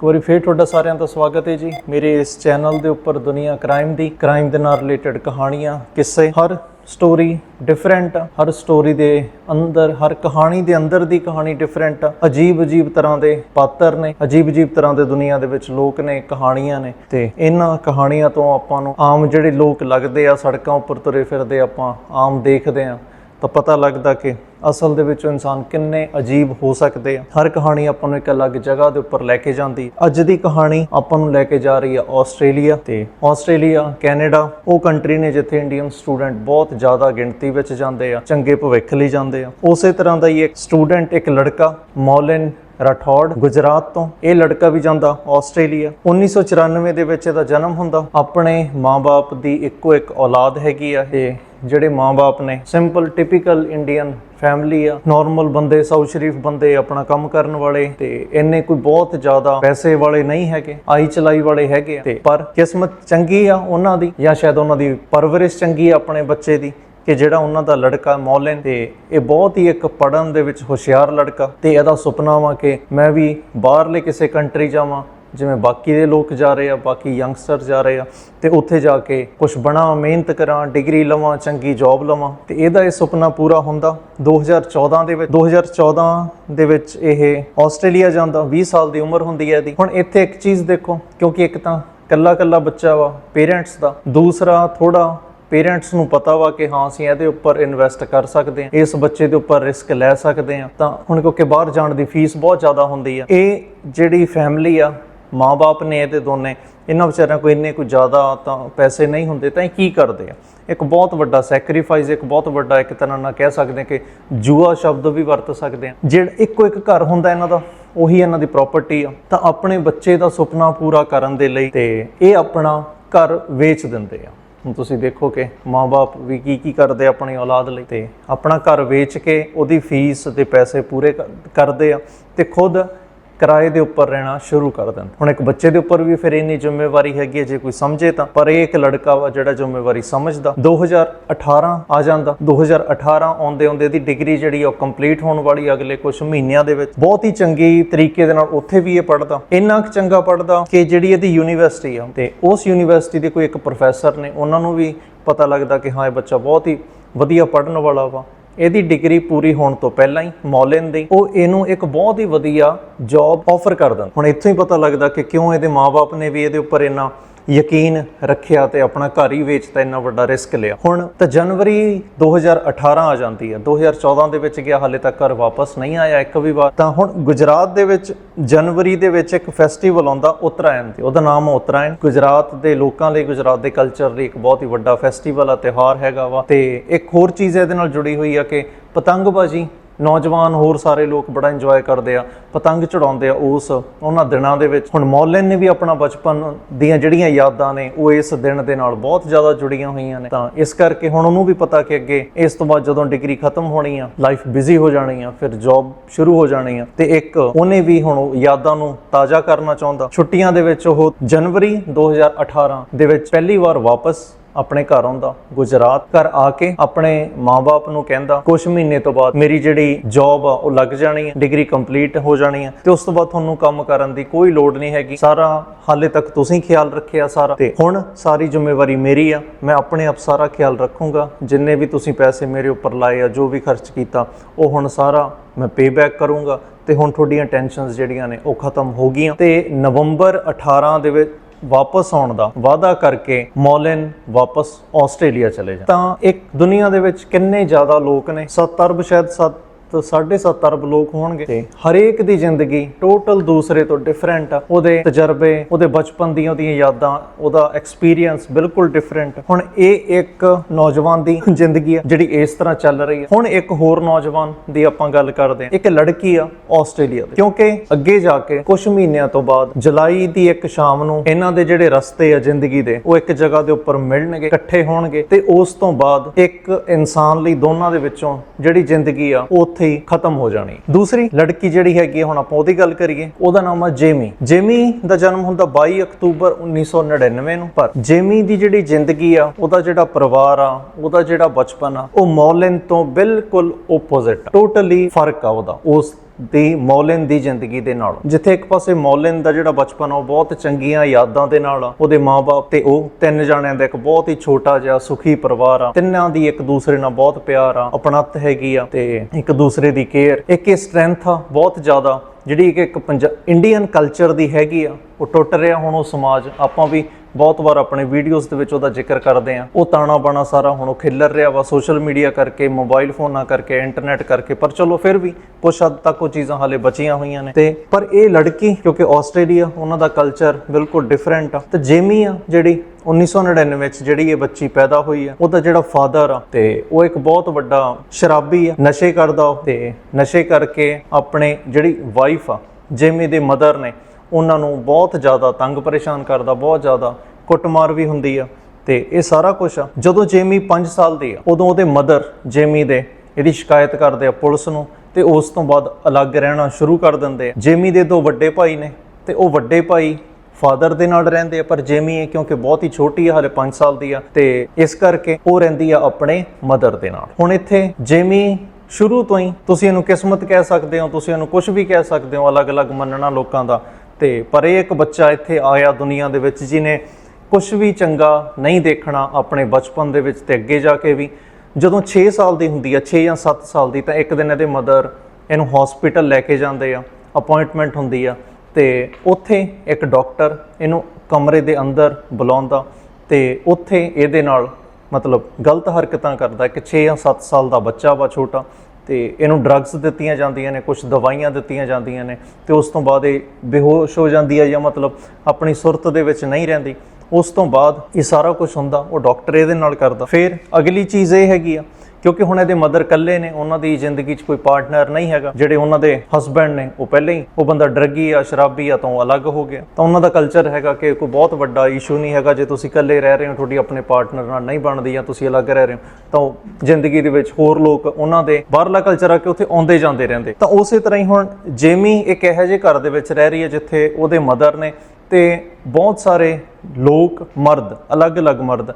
ਇੱਕ ਵਾਰੀ ਫੇਰ ਤੁਹਾਡਾ ਸਾਰਿਆਂ ਦਾ ਸਵਾਗਤ ਹੈ ਜੀ। ਮੇਰੇ ਇਸ ਚੈਨਲ ਦੇ ਉੱਪਰ ਦੁਨੀਆ ਕ੍ਰਾਈਮ ਦੀ, ਕ੍ਰਾਈਮ ਦੇ ਨਾਲ ਰਿਲੇਟਡ ਕਹਾਣੀਆਂ, ਕਿੱਸੇ, ਹਰ ਸਟੋਰੀ ਡਿਫਰੈਂਟ ਹਰ ਸਟੋਰੀ ਦੇ ਅੰਦਰ, ਹਰ ਕਹਾਣੀ ਦੇ ਅੰਦਰ ਦੀ ਕਹਾਣੀ ਡਿਫਰੈਂਟ ਅਜੀਬ ਅਜੀਬ ਤਰ੍ਹਾਂ ਦੇ ਪਾਤਰ ਨੇ ਅਜੀਬ ਅਜੀਬ ਤਰ੍ਹਾਂ ਦੇ ਦੁਨੀਆ ਦੇ ਵਿੱਚ ਲੋਕ ਨੇ, ਕਹਾਣੀਆਂ ਨੇ। ਤੇ ਇਹਨਾਂ ਕਹਾਣੀਆਂ ਤੋਂ ਆਪਾਂ ਨੂੰ ਆਮ ਜਿਹੜੇ ਲੋਕ ਲੱਗਦੇ ਆ, ਸੜਕਾਂ ਉੱਪਰ ਤੁਰੇ ਫਿਰਦੇ ਆਪਾਂ, ਆਮ ਦੇਖਦੇ ਆ। ਤਾਂ ਪਤਾ ਲੱਗਦਾ ਕਿ ਅਸਲ ਦੇ ਵਿੱਚ ਇਨਸਾਨ ਕਿੰਨੇ ਅਜੀਬ ਹੋ ਸਕਦੇ ਆ। ਹਰ ਕਹਾਣੀ ਆਪਾਂ ਨੂੰ ਇੱਕ ਅਲੱਗ ਜਗ੍ਹਾ ਦੇ ਉੱਪਰ ਲੈ ਕੇ ਜਾਂਦੀ। ਅੱਜ ਦੀ ਕਹਾਣੀ ਆਪਾਂ ਨੂੰ ਲੈ ਕੇ ਜਾ ਰਹੀ ਹੈ ਆਸਟ੍ਰੇਲੀਆ ਤੇ ਆਸਟ੍ਰੇਲੀਆ, ਕੈਨੇਡਾ, ਉਹ ਕੰਟਰੀ ਨੇ ਜਿੱਥੇ ਇੰਡੀਅਨ ਸਟੂਡੈਂਟ ਬਹੁਤ ਜ਼ਿਆਦਾ ਗਿਣਤੀ ਵਿੱਚ ਜਾਂਦੇ ਆ, ਚੰਗੇ ਭਵਿੱਖ ਲਈ ਜਾਂਦੇ ਆ। ਉਸੇ ਤਰ੍ਹਾਂ ਦਾ ਹੀ ਇੱਕ ਸਟੂਡੈਂਟ ਇੱਕ ਲੜਕਾ, ਮੌਲਿਨ ਰਾਠੌੜ, ਗੁਜਰਾਤ ਤੋਂ ਇਹ ਲੜਕਾ ਵੀ ਜਾਂਦਾ ਆਸਟ੍ਰੇਲੀਆ। 1994 ਦੇ ਵਿੱਚ ਇਹਦਾ ਜਨਮ ਹੁੰਦਾ। ਆਪਣੇ ਮਾਪੇ ਦੀ ਇੱਕੋ ਇੱਕ ਔਲਾਦ ਹੈਗੀ ਆ ਇਹ, ਜਿਹੜੇ ਮਾਪੇ ਨੇ ਸਿੰਪਲ ਟਿਪੀਕਲ ਇੰਡੀਅਨ ਫੈਮਿਲੀ ਆ। ਨਾਰਮਲ ਬੰਦੇ ਸਾਊ ਸ਼ਰੀਫ ਬੰਦੇ ਆਪਣਾ ਕੰਮ ਕਰਨ ਵਾਲੇ ਤੇ ਇੰਨੇ ਕੋਈ ਬਹੁਤ ਜ਼ਿਆਦਾ ਪੈਸੇ ਵਾਲੇ ਨਹੀਂ ਹੈਗੇ, ਆਈ ਚਲਾਈ ਵਾਲੇ ਹੈਗੇ ਤੇ ਪਰ ਕਿਸਮਤ ਚੰਗੀ ਆ ਉਹਨਾਂ ਦੀ ਜਾਂ ਸ਼ਾਇਦ ਉਹਨਾਂ ਦੀ ਪਰਵਰਿਸ਼ ਚੰਗੀ ਆ ਆਪਣੇ ਬੱਚੇ ਦੀ ਕਿ ਜਿਹੜਾ ਉਹਨਾਂ ਦਾ ਲੜਕਾ ਮੌਲਨ ਤੇ ਇਹ ਬਹੁਤ ਹੀ ਇੱਕ ਪੜਨ ਦੇ ਵਿੱਚ ਹੁਸ਼ਿਆਰ ਲੜਕਾ ਤੇ ਇਹਦਾ ਸੁਪਨਾ ਵਾ ਕਿ ਮੈਂ ਵੀ ਬਾਹਰਲੇ ਕਿਸੇ ਕੰਟਰੀ ਜਾਵਾਂ, ਜਿਵੇਂ ਬਾਕੀ ਦੇ ਲੋਕ ਜਾ ਰਹੇ ਆ, ਬਾਕੀ ਯੰਗਸਟਰ ਜਾ ਰਹੇ ਆ, ਤੇ ਉੱਥੇ ਜਾ ਕੇ ਕੁਝ ਬਣਾ ਮਿਹਨਤ ਕਰਾਂ ਡਿਗਰੀ ਲਵਾਂ, ਚੰਗੀ ਜੌਬ ਲਵਾਂ। ਤੇ ਇਹਦਾ ਇਹ ਸੁਪਨਾ ਪੂਰਾ ਹੁੰਦਾ 2014 ਦੇ ਵਿੱਚ। 2014 ਦੇ ਵਿੱਚ ਇਹ ਆਸਟ੍ਰੇਲੀਆ ਜਾਂਦਾ 20 ਸਾਲ ਦੀ ਉਮਰ ਹੁੰਦੀ ਹੈ ਇਹਦੀ। ਹੁਣ ਇੱਥੇ ਇੱਕ ਚੀਜ਼ ਦੇਖੋ, ਕਿਉਂਕਿ ਇੱਕ ਤਾਂ ਕੱਲਾ ਕੱਲਾ ਬੱਚਾ ਵਾ ਪੇਰੈਂਟਸ ਦਾ। ਦੂਸਰਾ ਥੋੜਾ ਪੇਰੈਂਟਸ ਨੂੰ ਪਤਾ ਵਾ ਕਿ ਹਾਂ, ਅਸੀਂ ਇਹਦੇ ਉੱਪਰ ਇਨਵੈਸਟ ਕਰ ਸਕਦੇ ਹਾਂ, ਇਸ ਬੱਚੇ ਦੇ ਉੱਪਰ ਰਿਸਕ ਲੈ ਸਕਦੇ ਹਾਂ, ਤਾਂ ਹੁਣ ਕਿਉਂਕਿ ਬਾਹਰ ਜਾਣ ਦੀ ਫੀਸ ਬਹੁਤ ਜ਼ਿਆਦਾ ਹੁੰਦੀ ਆ। ਇਹ ਜਿਹੜੀ ਫੈਮਿਲੀ ਆ ਮਾਪੇ ਨੇ ਇਹਦੇ ਦੋਨੇ, ਇਹਨਾਂ ਵਿਚਾਰਿਆਂ ਕੋਈ ਇੰਨੇ ਕੋਈ ਜ਼ਿਆਦਾ ਤਾਂ ਪੈਸੇ ਨਹੀਂ ਹੁੰਦੇ, ਤਾਂ ਇਹ ਕੀ ਕਰਦੇ ਆ? ਇੱਕ ਬਹੁਤ ਵੱਡਾ ਸੈਕਰੀਫਾਈਸ ਇੱਕ ਬਹੁਤ ਵੱਡਾ ਇੱਕ ਤਰ੍ਹਾਂ ਨਾਲ ਕਹਿ ਸਕਦੇ ਹਾਂ ਕਿ ਜੂਆ ਸ਼ਬਦ ਵੀ ਵਰਤ ਸਕਦੇ ਆ ਜਿਹੜਾ ਇੱਕੋ ਇੱਕ ਘਰ ਹੁੰਦਾ ਇਹਨਾਂ ਦਾ, ਉਹੀ ਇਹਨਾਂ ਦੀ ਪ੍ਰਾਪਰਟੀ ਆ। ਤਾਂ ਆਪਣੇ ਬੱਚੇ ਦਾ ਸੁਪਨਾ ਪੂਰਾ ਕਰਨ ਦੇ ਲਈ ਤੇ ਇਹ ਆਪਣਾ ਘਰ ਵੇਚ ਦਿੰਦੇ ਆ। ਹੁਣ ਤੁਸੀਂ ਦੇਖੋ ਕਿ ਮਾਪੇ ਵੀ ਕੀ ਕੀ ਕਰਦੇ ਆਪਣੀ ਔਲਾਦ ਲਈ? ਤੇ ਆਪਣਾ ਘਰ ਵੇਚ ਕੇ ਉਹਦੀ ਫੀਸ ਤੇ ਪੈਸੇ ਪੂਰੇ ਕਰਦੇ ਆ ਤੇ ਖੁਦ ਕਿਰਾਏ ਦੇ ਉੱਪਰ ਰਹਿਣਾ ਸ਼ੁਰੂ ਕਰ ਦਿੰਦੇ। ਹੁਣ ਇੱਕ ਬੱਚੇ ਦੇ ਉੱਪਰ ਵੀ ਫਿਰ ਇੰਨੀ ਜ਼ਿੰਮੇਵਾਰੀ ਹੈਗੀ ਹੈ, ਜੇ ਕੋਈ ਸਮਝੇ ਤਾਂ। ਪਰ ਇਹ ਇੱਕ ਲੜਕਾ ਵਾ ਜਿਹੜਾ ਜ਼ਿੰਮੇਵਾਰੀ ਸਮਝਦਾ। 2018 ਆ ਜਾਂਦਾ। 2018 ਆਉਂਦੇ ਆਉਂਦੇ ਦੀ ਡਿਗਰੀ ਜਿਹੜੀ ਆ ਉਹ ਕੰਪਲੀਟ ਹੋਣ ਵਾਲੀ ਅਗਲੇ ਕੁਝ ਮਹੀਨਿਆਂ ਦੇ ਵਿੱਚ। ਬਹੁਤ ਹੀ ਚੰਗੀ ਤਰੀਕੇ ਦੇ ਨਾਲ ਉੱਥੇ ਵੀ ਇਹ ਪੜਦਾ ਇੰਨਾ ਕੁ ਚੰਗਾ ਪੜਦਾ ਕਿ ਜਿਹੜੀ ਇਹਦੀ ਯੂਨੀਵਰਸਿਟੀ ਆ, ਤੇ ਉਸ ਯੂਨੀਵਰਸਿਟੀ ਦੇ ਕੋਈ ਇੱਕ ਪ੍ਰੋਫੈਸਰ ਨੇ, ਉਹਨਾਂ ਨੂੰ ਵੀ ਪਤਾ ਲੱਗਦਾ ਕਿ ਹਾਂ, ਇਹ ਬੱਚਾ ਬਹੁਤ ਹੀ ਵਧੀਆ ਪੜਨ ਵਾਲਾ ਵਾ। ਇਹਦੀ ਡਿਗਰੀ ਪੂਰੀ ਹੋਣ ਤੋਂ ਪਹਿਲਾਂ ਹੀ ਮੌਲਿਨ ਦੀ, ਉਹ ਇਹਨੂੰ ਇੱਕ ਬਹੁਤ ਹੀ ਵਧੀਆ ਜੌਬ ਆਫਰ ਕਰ ਦਿੰਦਾ। ਹੁਣ ਇੱਥੋਂ ਹੀ ਪਤਾ ਲੱਗਦਾ ਕਿ ਕਿਉਂ ਇਹਦੇ ਮਾਪੇ ਨੇ ਵੀ ਇਹਦੇ ਉੱਪਰ ਇੰਨਾ ਯਕੀਨ ਰੱਖਿਆ ਤੇ ਆਪਣਾ ਘਰ ਹੀ ਵੇਚਤਾ ਇੰਨਾ ਵੱਡਾ ਰਿਸਕ ਲਿਆ। ਹੁਣ ਤਾਂ ਜਨਵਰੀ 2018 ਆ ਜਾਂਦੀ ਹੈ। 2014 ਦੇ ਵਿੱਚ ਗਿਆ, ਹਾਲੇ ਤੱਕ ਘਰ ਵਾਪਸ ਨਹੀਂ ਆਇਆ ਇੱਕ ਵੀ ਵਾਰ। ਤਾਂ ਹੁਣ ਗੁਜਰਾਤ ਦੇ ਵਿੱਚ ਜਨਵਰੀ ਦੇ ਵਿੱਚ ਇੱਕ ਫੈਸਟੀਵਲ ਆਉਂਦਾ, ਉੱਤਰਾਇਣ ਤੇ। ਉਹਦਾ ਨਾਮ ਹੈ ਗੁਜਰਾਤ ਦੇ ਲੋਕਾਂ ਲਈ, ਗੁਜਰਾਤ ਦੇ ਕਲਚਰ ਲਈ ਇੱਕ ਬਹੁਤ ਹੀ ਵੱਡਾ ਫੈਸਟੀਵਲ ਆ, ਤਿਉਹਾਰ ਹੈਗਾ ਵਾ। ਤੇ ਇੱਕ ਹੋਰ ਚੀਜ਼ ਇਹਦੇ ਨਾਲ ਜੁੜੀ ਹੋਈ ਆ ਕਿ ਪਤੰਗਬਾਜ਼ੀ ਨੌਜਵਾਨ ਹੋਰ ਸਾਰੇ ਲੋਕ ਬੜਾ ਇੰਜੋਏ ਕਰਦੇ ਆ, ਪਤੰਗ ਚੜਾਉਂਦੇ ਆ ਉਸ ਉਹਨਾਂ ਦਿਨਾਂ ਦੇ ਵਿੱਚ। ਹੁਣ ਮੌਲਨ ਨੇ ਵੀ ਆਪਣਾ ਬਚਪਨ ਦੀਆਂ ਜਿਹੜੀਆਂ ਯਾਦਾਂ ਨੇ, ਉਹ ਇਸ ਦਿਨ ਦੇ ਨਾਲ ਬਹੁਤ ਜ਼ਿਆਦਾ ਜੁੜੀਆਂ ਹੋਈਆਂ ਨੇ। ਤਾਂ ਇਸ ਕਰਕੇ ਹੁਣ ਉਹਨੂੰ ਵੀ ਪਤਾ ਕਿ ਅੱਗੇ ਇਸ ਤੋਂ ਬਾਅਦ ਜਦੋਂ ਡਿਗਰੀ ਖਤਮ ਹੋਣੀ ਆ ਲਾਈਫ ਬਿਜ਼ੀ ਹੋ ਜਾਣੀ ਆ, ਫਿਰ ਜੌਬ ਸ਼ੁਰੂ ਹੋ ਜਾਣੀ ਆ। ਤੇ ਇੱਕ ਉਹਨੇ ਵੀ ਹੁਣ ਉਹ ਯਾਦਾਂ ਨੂੰ ਤਾਜ਼ਾ ਕਰਨਾ ਚਾਹੁੰਦਾ। ਛੁੱਟੀਆਂ ਦੇ ਵਿੱਚ ਉਹ ਜਨਵਰੀ 2018 ਦੇ ਵਿੱਚ ਪਹਿਲੀ ਵਾਰ ਵਾਪਸ ਆਪਣੇ ਘਰ ਆਉਂਦਾ, ਗੁਜਰਾਤ ਘਰ ਆ ਕੇ ਆਪਣੇ ਮਾਪੇ ਨੂੰ ਕਹਿੰਦਾ ਕੁਝ ਮਹੀਨੇ ਤੋਂ ਬਾਅਦ ਮੇਰੀ ਜਿਹੜੀ ਜੌਬ ਆ, ਉਹ ਲੱਗ ਜਾਣੀ ਹੈ ਡਿਗਰੀ ਕੰਪਲੀਟ ਹੋ ਜਾਣੀ ਹੈ ਤੇ ਉਸ ਤੋਂ ਬਾਅਦ ਤੁਹਾਨੂੰ ਕੰਮ ਕਰਨ ਦੀ ਕੋਈ ਲੋੜ ਨਹੀਂ ਹੈਗੀ। ਸਾਰਾ ਹਾਲੇ ਤੱਕ ਤੁਸੀਂ ਖਿਆਲ ਰੱਖਿਆ ਸਾਰਾ ਤੇ ਹੁਣ ਸਾਰੀ ਜ਼ਿੰਮੇਵਾਰੀ ਮੇਰੀ ਆ, ਮੈਂ ਆਪਣੇ ਆਪ ਸਾਰਾ ਖਿਆਲ ਰੱਖੂੰਗਾ। ਜਿੰਨੇ ਵੀ ਤੁਸੀਂ ਪੈਸੇ ਮੇਰੇ ਉੱਪਰ ਲਾਏ ਆ, ਜੋ ਵੀ ਖਰਚ ਕੀਤਾ, ਉਹ ਹੁਣ ਸਾਰਾ ਮੈਂ ਪੇਬੈਕ ਕਰੂੰਗਾ ਤੇ ਹੁਣ ਤੁਹਾਡੀਆਂ ਟੈਨਸ਼ਨਸ ਜਿਹੜੀਆਂ ਨੇ, ਉਹ ਖਤਮ ਹੋ ਗਈਆਂ। ਤੇ ਨਵੰਬਰ 18 ਦੇ ਵਿੱਚ ਵਾਪਸ ਆਉਣ ਦਾ ਵਾਅਦਾ ਕਰਕੇ ਮੌਲਿਨ ਵਾਪਸ ਆਸਟ੍ਰੇਲੀਆ ਚਲੇ ਜਾ ਤਾਂ ਇੱਕ ਦੁਨੀਆ ਦੇ ਵਿੱਚ ਕਿੰਨੇ ਜ਼ਿਆਦਾ ਲੋਕ ਨੇ? 7 ਅਰਬ, ਸ਼ਾਇਦ 7 7.5 ਅਰਬ ਲੋਕ ਹੋਣਗੇ ਤੇ ਹਰੇਕ ਦੀ ਜ਼ਿੰਦਗੀ ਟੋਟਲ ਦੂਸਰੇ ਤੋਂ ਡਿਫਰੈਂਟ ਆ। ਉਹਦੇ ਤਜਰਬੇ, ਉਹਦੇ ਬਚਪਨ ਦੀਆਂ, ਉਹਦੀਆਂ ਯਾਦਾਂ, ਉਹਦਾ ਐਕਸਪੀਰੀਅੰਸ ਬਿਲਕੁਲ ਡਿਫਰੈਂਟ ਹੁਣ ਇਹ ਇੱਕ ਨੌਜਵਾਨ ਦੀ ਜ਼ਿੰਦਗੀ ਆ, ਜਿਹੜੀ ਇਸ ਤਰ੍ਹਾਂ ਚੱਲ ਰਹੀ ਹੈ ਹੁਣ ਇੱਕ ਹੋਰ ਨੌਜਵਾਨ ਦੀ ਆਪਾਂ ਗੱਲ ਕਰਦੇ ਹਾਂ। ਇੱਕ ਲੜਕੀ ਆ ਆਸਟ੍ਰੇਲੀਆ ਦੀ। ਕਿਉਂਕਿ ਅੱਗੇ ਜਾ ਕੇ ਕੁਝ ਮਹੀਨਿਆਂ ਤੋਂ ਬਾਅਦ ਜੁਲਾਈ ਦੀ ਇੱਕ ਸ਼ਾਮ ਨੂੰ ਇਹਨਾਂ ਦੇ ਜਿਹੜੇ ਰਸਤੇ ਆ ਜ਼ਿੰਦਗੀ ਦੇ, ਉਹ ਇੱਕ ਜਗ੍ਹਾ ਦੇ ਉੱਪਰ ਮਿਲਣਗੇ, ਇਕੱਠੇ ਹੋਣਗੇ ਤੇ ਉਸ ਤੋਂ ਬਾਅਦ ਇੱਕ ਇਨਸਾਨ ਲਈ ਦੋਨਾਂ ਦੇ ਵਿੱਚੋਂ ਜਿਹੜੀ ਜ਼ਿੰਦਗੀ ਆ, ਉਹ ਉੱਥੇ ਹੀ ਖਤਮ ਹੋ ਜਾਣੀ। ਦੂਸਰੀ ਲੜਕੀ ਜਿਹੜੀ ਹੈਗੀ ਹੁਣ ਆਪਾਂ ਉਹਦੀ ਗੱਲ ਕਰੀਏ, ਉਹਦਾ ਨਾਮ ਆ ਜੇਮੀ। ਜੇਮੀ ਦਾ ਜਨਮ ਹੁੰਦਾ 22 ਅਕਤੂਬਰ 1999 ਨੂੰ, ਪਰ ਜੇਮੀ ਦੀ ਜਿਹੜੀ ਜ਼ਿੰਦਗੀ ਆ, ਉਹਦਾ ਜਿਹੜਾ ਪਰਿਵਾਰ ਆ, ਉਹਦਾ ਜਿਹੜਾ ਬਚਪਨ ਆ, ਉਹ ਮੌਲਿਨ ਤੋਂ ਬਿਲਕੁਲ ਆਪੋਜ਼ਿਟ ਟੋਟਲੀ ਫ਼ਰਕ ਆ ਉਹਦਾ। ਉਸ ਦੀ ਮੌਲਿਨ ਦੀ ਜ਼ਿੰਦਗੀ ਦੇ ਨਾਲ। ਜਿੱਥੇ ਇੱਕ ਪਾਸੇ ਮੌਲਿਨ ਦਾ ਜਿਹੜਾ ਬਚਪਨ ਆ, ਉਹ ਬਹੁਤ ਚੰਗੀਆਂ ਯਾਦਾਂ ਦੇ ਨਾਲ ਆ, ਉਹਦੇ ਮਾਪੇ ਤੇ ਉਹ ਤਿੰਨ ਜਾਣਿਆਂ ਦਾ ਇੱਕ ਬਹੁਤ ਹੀ ਛੋਟਾ ਜਿਹਾ ਸੁਖੀ ਪਰਿਵਾਰ ਆ। ਤਿੰਨਾਂ ਦੀ ਇੱਕ ਦੂਸਰੇ ਨਾਲ ਬਹੁਤ ਪਿਆਰ ਆ ਆਪਣਤ ਹੈਗੀ ਆ ਤੇ ਇੱਕ ਦੂਸਰੇ ਦੀ ਕੇਅਰ। ਇੱਕ ਇਹ ਸਟਰੈਂਥ ਆ ਬਹੁਤ ਜ਼ਿਆਦਾ, ਜਿਹੜੀ ਕਿ ਇੱਕ ਇੰਡੀਅਨ ਕਲਚਰ ਦੀ ਹੈਗੀ ਆ, ਉਹ ਟੁੱਟ ਰਿਹਾ ਹੁਣ ਉਹ ਸਮਾਜ। ਆਪਾਂ ਵੀ ਬਹੁਤ ਵਾਰ ਆਪਣੇ ਵੀਡੀਓਜ਼ ਦੇ ਵਿੱਚ ਉਹਦਾ ਜ਼ਿਕਰ ਕਰਦੇ ਆ ਉਹ ਤਾਣਾ ਬਾਣਾ ਸਾਰਾ ਹੁਣ ਖਿੱਲਰ ਰਿਹਾ ਵਾ ਸੋਸ਼ਲ ਮੀਡੀਆ ਕਰਕੇ ਮੋਬਾਈਲ ਫੋਨਾਂ ਕਰਕੇ ਇੰਟਰਨੈਟ ਕਰਕੇ। ਪਰ ਚਲੋ ਫਿਰ ਵੀ ਕੁਝ ਹੱਦ ਤੱਕ ਉਹ ਚੀਜ਼ਾਂ ਹਾਲੇ ਬਚੀਆਂ ਹੋਈਆਂ ਨੇ। ਤੇ ਪਰ ਇਹ ਲੜਕੀ, ਕਿਉਂਕਿ ਆਸਟ੍ਰੇਲੀਆ, ਉਹਨਾਂ ਦਾ ਕਲਚਰ ਬਿਲਕੁਲ ਡਿਫਰੈਂਟ ਆ। ਤੇ ਜੇਮੀ ਆ ਜਿਹੜੀ 1999 ਵਿੱਚ ਜਿਹੜੀ ਇਹ ਬੱਚੀ ਪੈਦਾ ਹੋਈ ਆ, ਉਹਦਾ ਜਿਹੜਾ ਫਾਦਰ ਆ, ਤੇ ਉਹ ਇੱਕ ਬਹੁਤ ਵੱਡਾ ਸ਼ਰਾਬੀ ਆ, ਨਸ਼ੇ ਕਰਦਾ ਉਹ। ਤੇ ਨਸ਼ੇ ਕਰਕੇ ਆਪਣੇ ਜਿਹੜੀ ਵਾਈਫ ਆ, ਜੇਮੀ ਦੇ ਮਦਰ ਨੇ ਉਹਨਾਂ ਨੂੰ ਬਹੁਤ ਜ਼ਿਆਦਾ ਤੰਗ ਪਰੇਸ਼ਾਨ ਕਰਦਾ, ਬਹੁਤ ਜ਼ਿਆਦਾ ਕੁੱਟਮਾਰ ਵੀ ਹੁੰਦੀ ਆ। ਤੇ ਇਹ ਸਾਰਾ ਕੁਝ ਆ। ਜਦੋਂ ਜੇਮੀ 5 ਸਾਲ ਦੀ ਆ, ਉਦੋਂ ਉਹਦੇ ਮਦਰ ਜੇਮੀ ਦੇ ਇਹਦੀ ਸ਼ਿਕਾਇਤ ਕਰਦੇ ਆ ਪੁਲਿਸ ਨੂੰ ਤੇ ਉਸ ਤੋਂ ਬਾਅਦ ਅਲੱਗ ਰਹਿਣਾ ਸ਼ੁਰੂ ਕਰ ਦਿੰਦੇ ਆ। ਜੇਮੀ ਦੇ ਦੋ ਵੱਡੇ ਭਾਈ ਨੇ ਤੇ ਉਹ ਵੱਡੇ ਭਾਈ ਫਾਦਰ ਦੇ ਨਾਲ ਰਹਿੰਦੇ ਆ, ਪਰ ਜੇਮੀ ਇਹ ਕਿਉਂਕਿ ਬਹੁਤ ਹੀ ਛੋਟੀ ਆ, ਹਲੇ 5 ਸਾਲ ਦੀ ਆ ਤੇ ਇਸ ਕਰਕੇ ਉਹ ਰਹਿੰਦੀ ਆ ਆਪਣੇ ਮਦਰ ਦੇ ਨਾਲ। ਹੁਣ ਇੱਥੇ ਜੇਮੀ ਸ਼ੁਰੂ ਤੋਂ ਹੀ ਤੁਸੀਂ ਇਹਨੂੰ ਕਿਸਮਤ ਕਹਿ ਸਕਦੇ ਹੋ, ਤੁਸੀਂ ਇਹਨੂੰ ਕੁਝ ਵੀ ਕਹਿ ਸਕਦੇ ਹੋ, ਅਲੱਗ-ਅਲੱਗ ਮੰਨਣਾ ਲੋਕਾਂ ਦਾ। ਤੇ ਪਰ ਇਹ ਇੱਕ ਬੱਚਾ ਇੱਥੇ ਆਇਆ ਦੁਨੀਆ ਦੇ ਵਿੱਚ ਜਿਹਨੇ ਕੁਝ ਵੀ ਚੰਗਾ ਨਹੀਂ ਦੇਖਣਾ ਆਪਣੇ ਬਚਪਨ ਦੇ ਵਿੱਚ ਤੇ ਅੱਗੇ ਜਾ ਕੇ ਵੀ। ਜਦੋਂ 6 ਸਾਲ ਦੀ ਹੁੰਦੀ ਆ 6 ਜਾਂ 7 ਸਾਲ ਦੀ ਤਾਂ ਇੱਕ ਦਿਨ ਇਹਦੇ ਮਦਰ ਇਹਨੂੰ ਹਸਪੀਟਲ ਲੈ ਕੇ ਜਾਂਦੇ ਆ ਅਪਾਇੰਟਮੈਂਟ ਹੁੰਦੀ ਆ ਤੇ ਉੱਥੇ ਇੱਕ ਡਾਕਟਰ ਇਹਨੂੰ ਕਮਰੇ ਦੇ ਅੰਦਰ ਬੁਲਾਉਂਦਾ ਤੇ ਉੱਥੇ ਇਹਦੇ ਨਾਲ ਮਤਲਬ ਗਲਤ ਹਰਕਤਾਂ ਕਰਦਾ ਕਿ 6 ਜਾਂ 7 ਸਾਲ ਦਾ ਬੱਚਾ ਵਾ ਛੋਟਾ। ਤੇ ਇਹਨੂੰ ਡਰੱਗਸ ਦਿੱਤੀਆਂ ਜਾਂਦੀਆਂ ਨੇ ਕੁਝ ਦਵਾਈਆਂ ਦਿੱਤੀਆਂ ਜਾਂਦੀਆਂ ਨੇ ਤੇ ਉਸ ਤੋਂ ਬਾਅਦ ਇਹ ਬੇਹੋਸ਼ ਹੋ ਜਾਂਦੀ ਹੈ ਜਾਂ ਮਤਲਬ ਆਪਣੀ ਸੁਰਤ ਦੇ ਵਿੱਚ ਨਹੀਂ ਰਹਿੰਦੀ, ਉਸ ਤੋਂ ਬਾਅਦ ਇਹ ਸਾਰਾ ਕੁਝ ਹੁੰਦਾ, ਉਹ ਡਾਕਟਰ ਇਹਦੇ ਨਾਲ ਕਰਦਾ। ਫਿਰ ਅਗਲੀ ਚੀਜ਼ ਇਹ ਹੈਗੀ ਆ ਕਿਉਂਕਿ ਹੁਣ ਇਹਦੇ ਮਦਰ ਇਕੱਲੇ ਨੇ, ਉਹਨਾਂ ਦੀ ਜ਼ਿੰਦਗੀ 'ਚ ਕੋਈ ਪਾਰਟਨਰ ਨਹੀਂ ਹੈਗਾ। ਜਿਹੜੇ ਉਹਨਾਂ ਦੇ ਹਸਬੰਡ ਨੇ, ਉਹ ਪਹਿਲੇ ਹੀ, ਉਹ ਬੰਦਾ ਡਰੱਗੀ ਆ, ਸ਼ਰਾਬੀ ਆ, ਤਾਂ ਉਹ ਅਲੱਗ ਹੋ ਗਿਆ। ਤਾਂ ਉਹਨਾਂ ਦਾ ਕਲਚਰ ਹੈਗਾ ਕਿ ਕੋਈ ਬਹੁਤ ਵੱਡਾ ਇਸ਼ੂ ਨਹੀਂ ਹੈਗਾ। ਜੇ ਤੁਸੀਂ ਇਕੱਲੇ ਰਹਿ ਰਹੇ ਹੋ, ਤੁਹਾਡੀ ਆਪਣੇ ਪਾਰਟਨਰ ਨਾਲ ਨਹੀਂ ਬਣਦੀ ਜਾਂ ਤੁਸੀਂ ਅਲੱਗ ਰਹਿ ਰਹੇ ਹੋ, ਤਾਂ ਉਹ ਜ਼ਿੰਦਗੀ ਦੇ ਵਿੱਚ ਹੋਰ ਲੋਕ ਉਹਨਾਂ ਦੇ ਬਾਹਰਲਾ ਕਲਚਰ ਆ ਕਿ ਉੱਥੇ ਆਉਂਦੇ ਜਾਂਦੇ ਰਹਿੰਦੇ। ਤਾਂ ਉਸੇ ਤਰ੍ਹਾਂ ਹੀ ਹੁਣ ਜੇਮੀ ਇੱਕ ਇਹੋ ਜਿਹੇ ਘਰ ਦੇ ਵਿੱਚ ਰਹਿ ਰਹੀ ਹੈ, ਜਿੱਥੇ ਉਹਦੇ ਮਦਰ ਨੇ ਤੇ ਬਹੁਤ ਸਾਰੇ ਲੋਕ ਮਰਦ, ਅਲੱਗ-ਅਲੱਗ ਮਰਦ।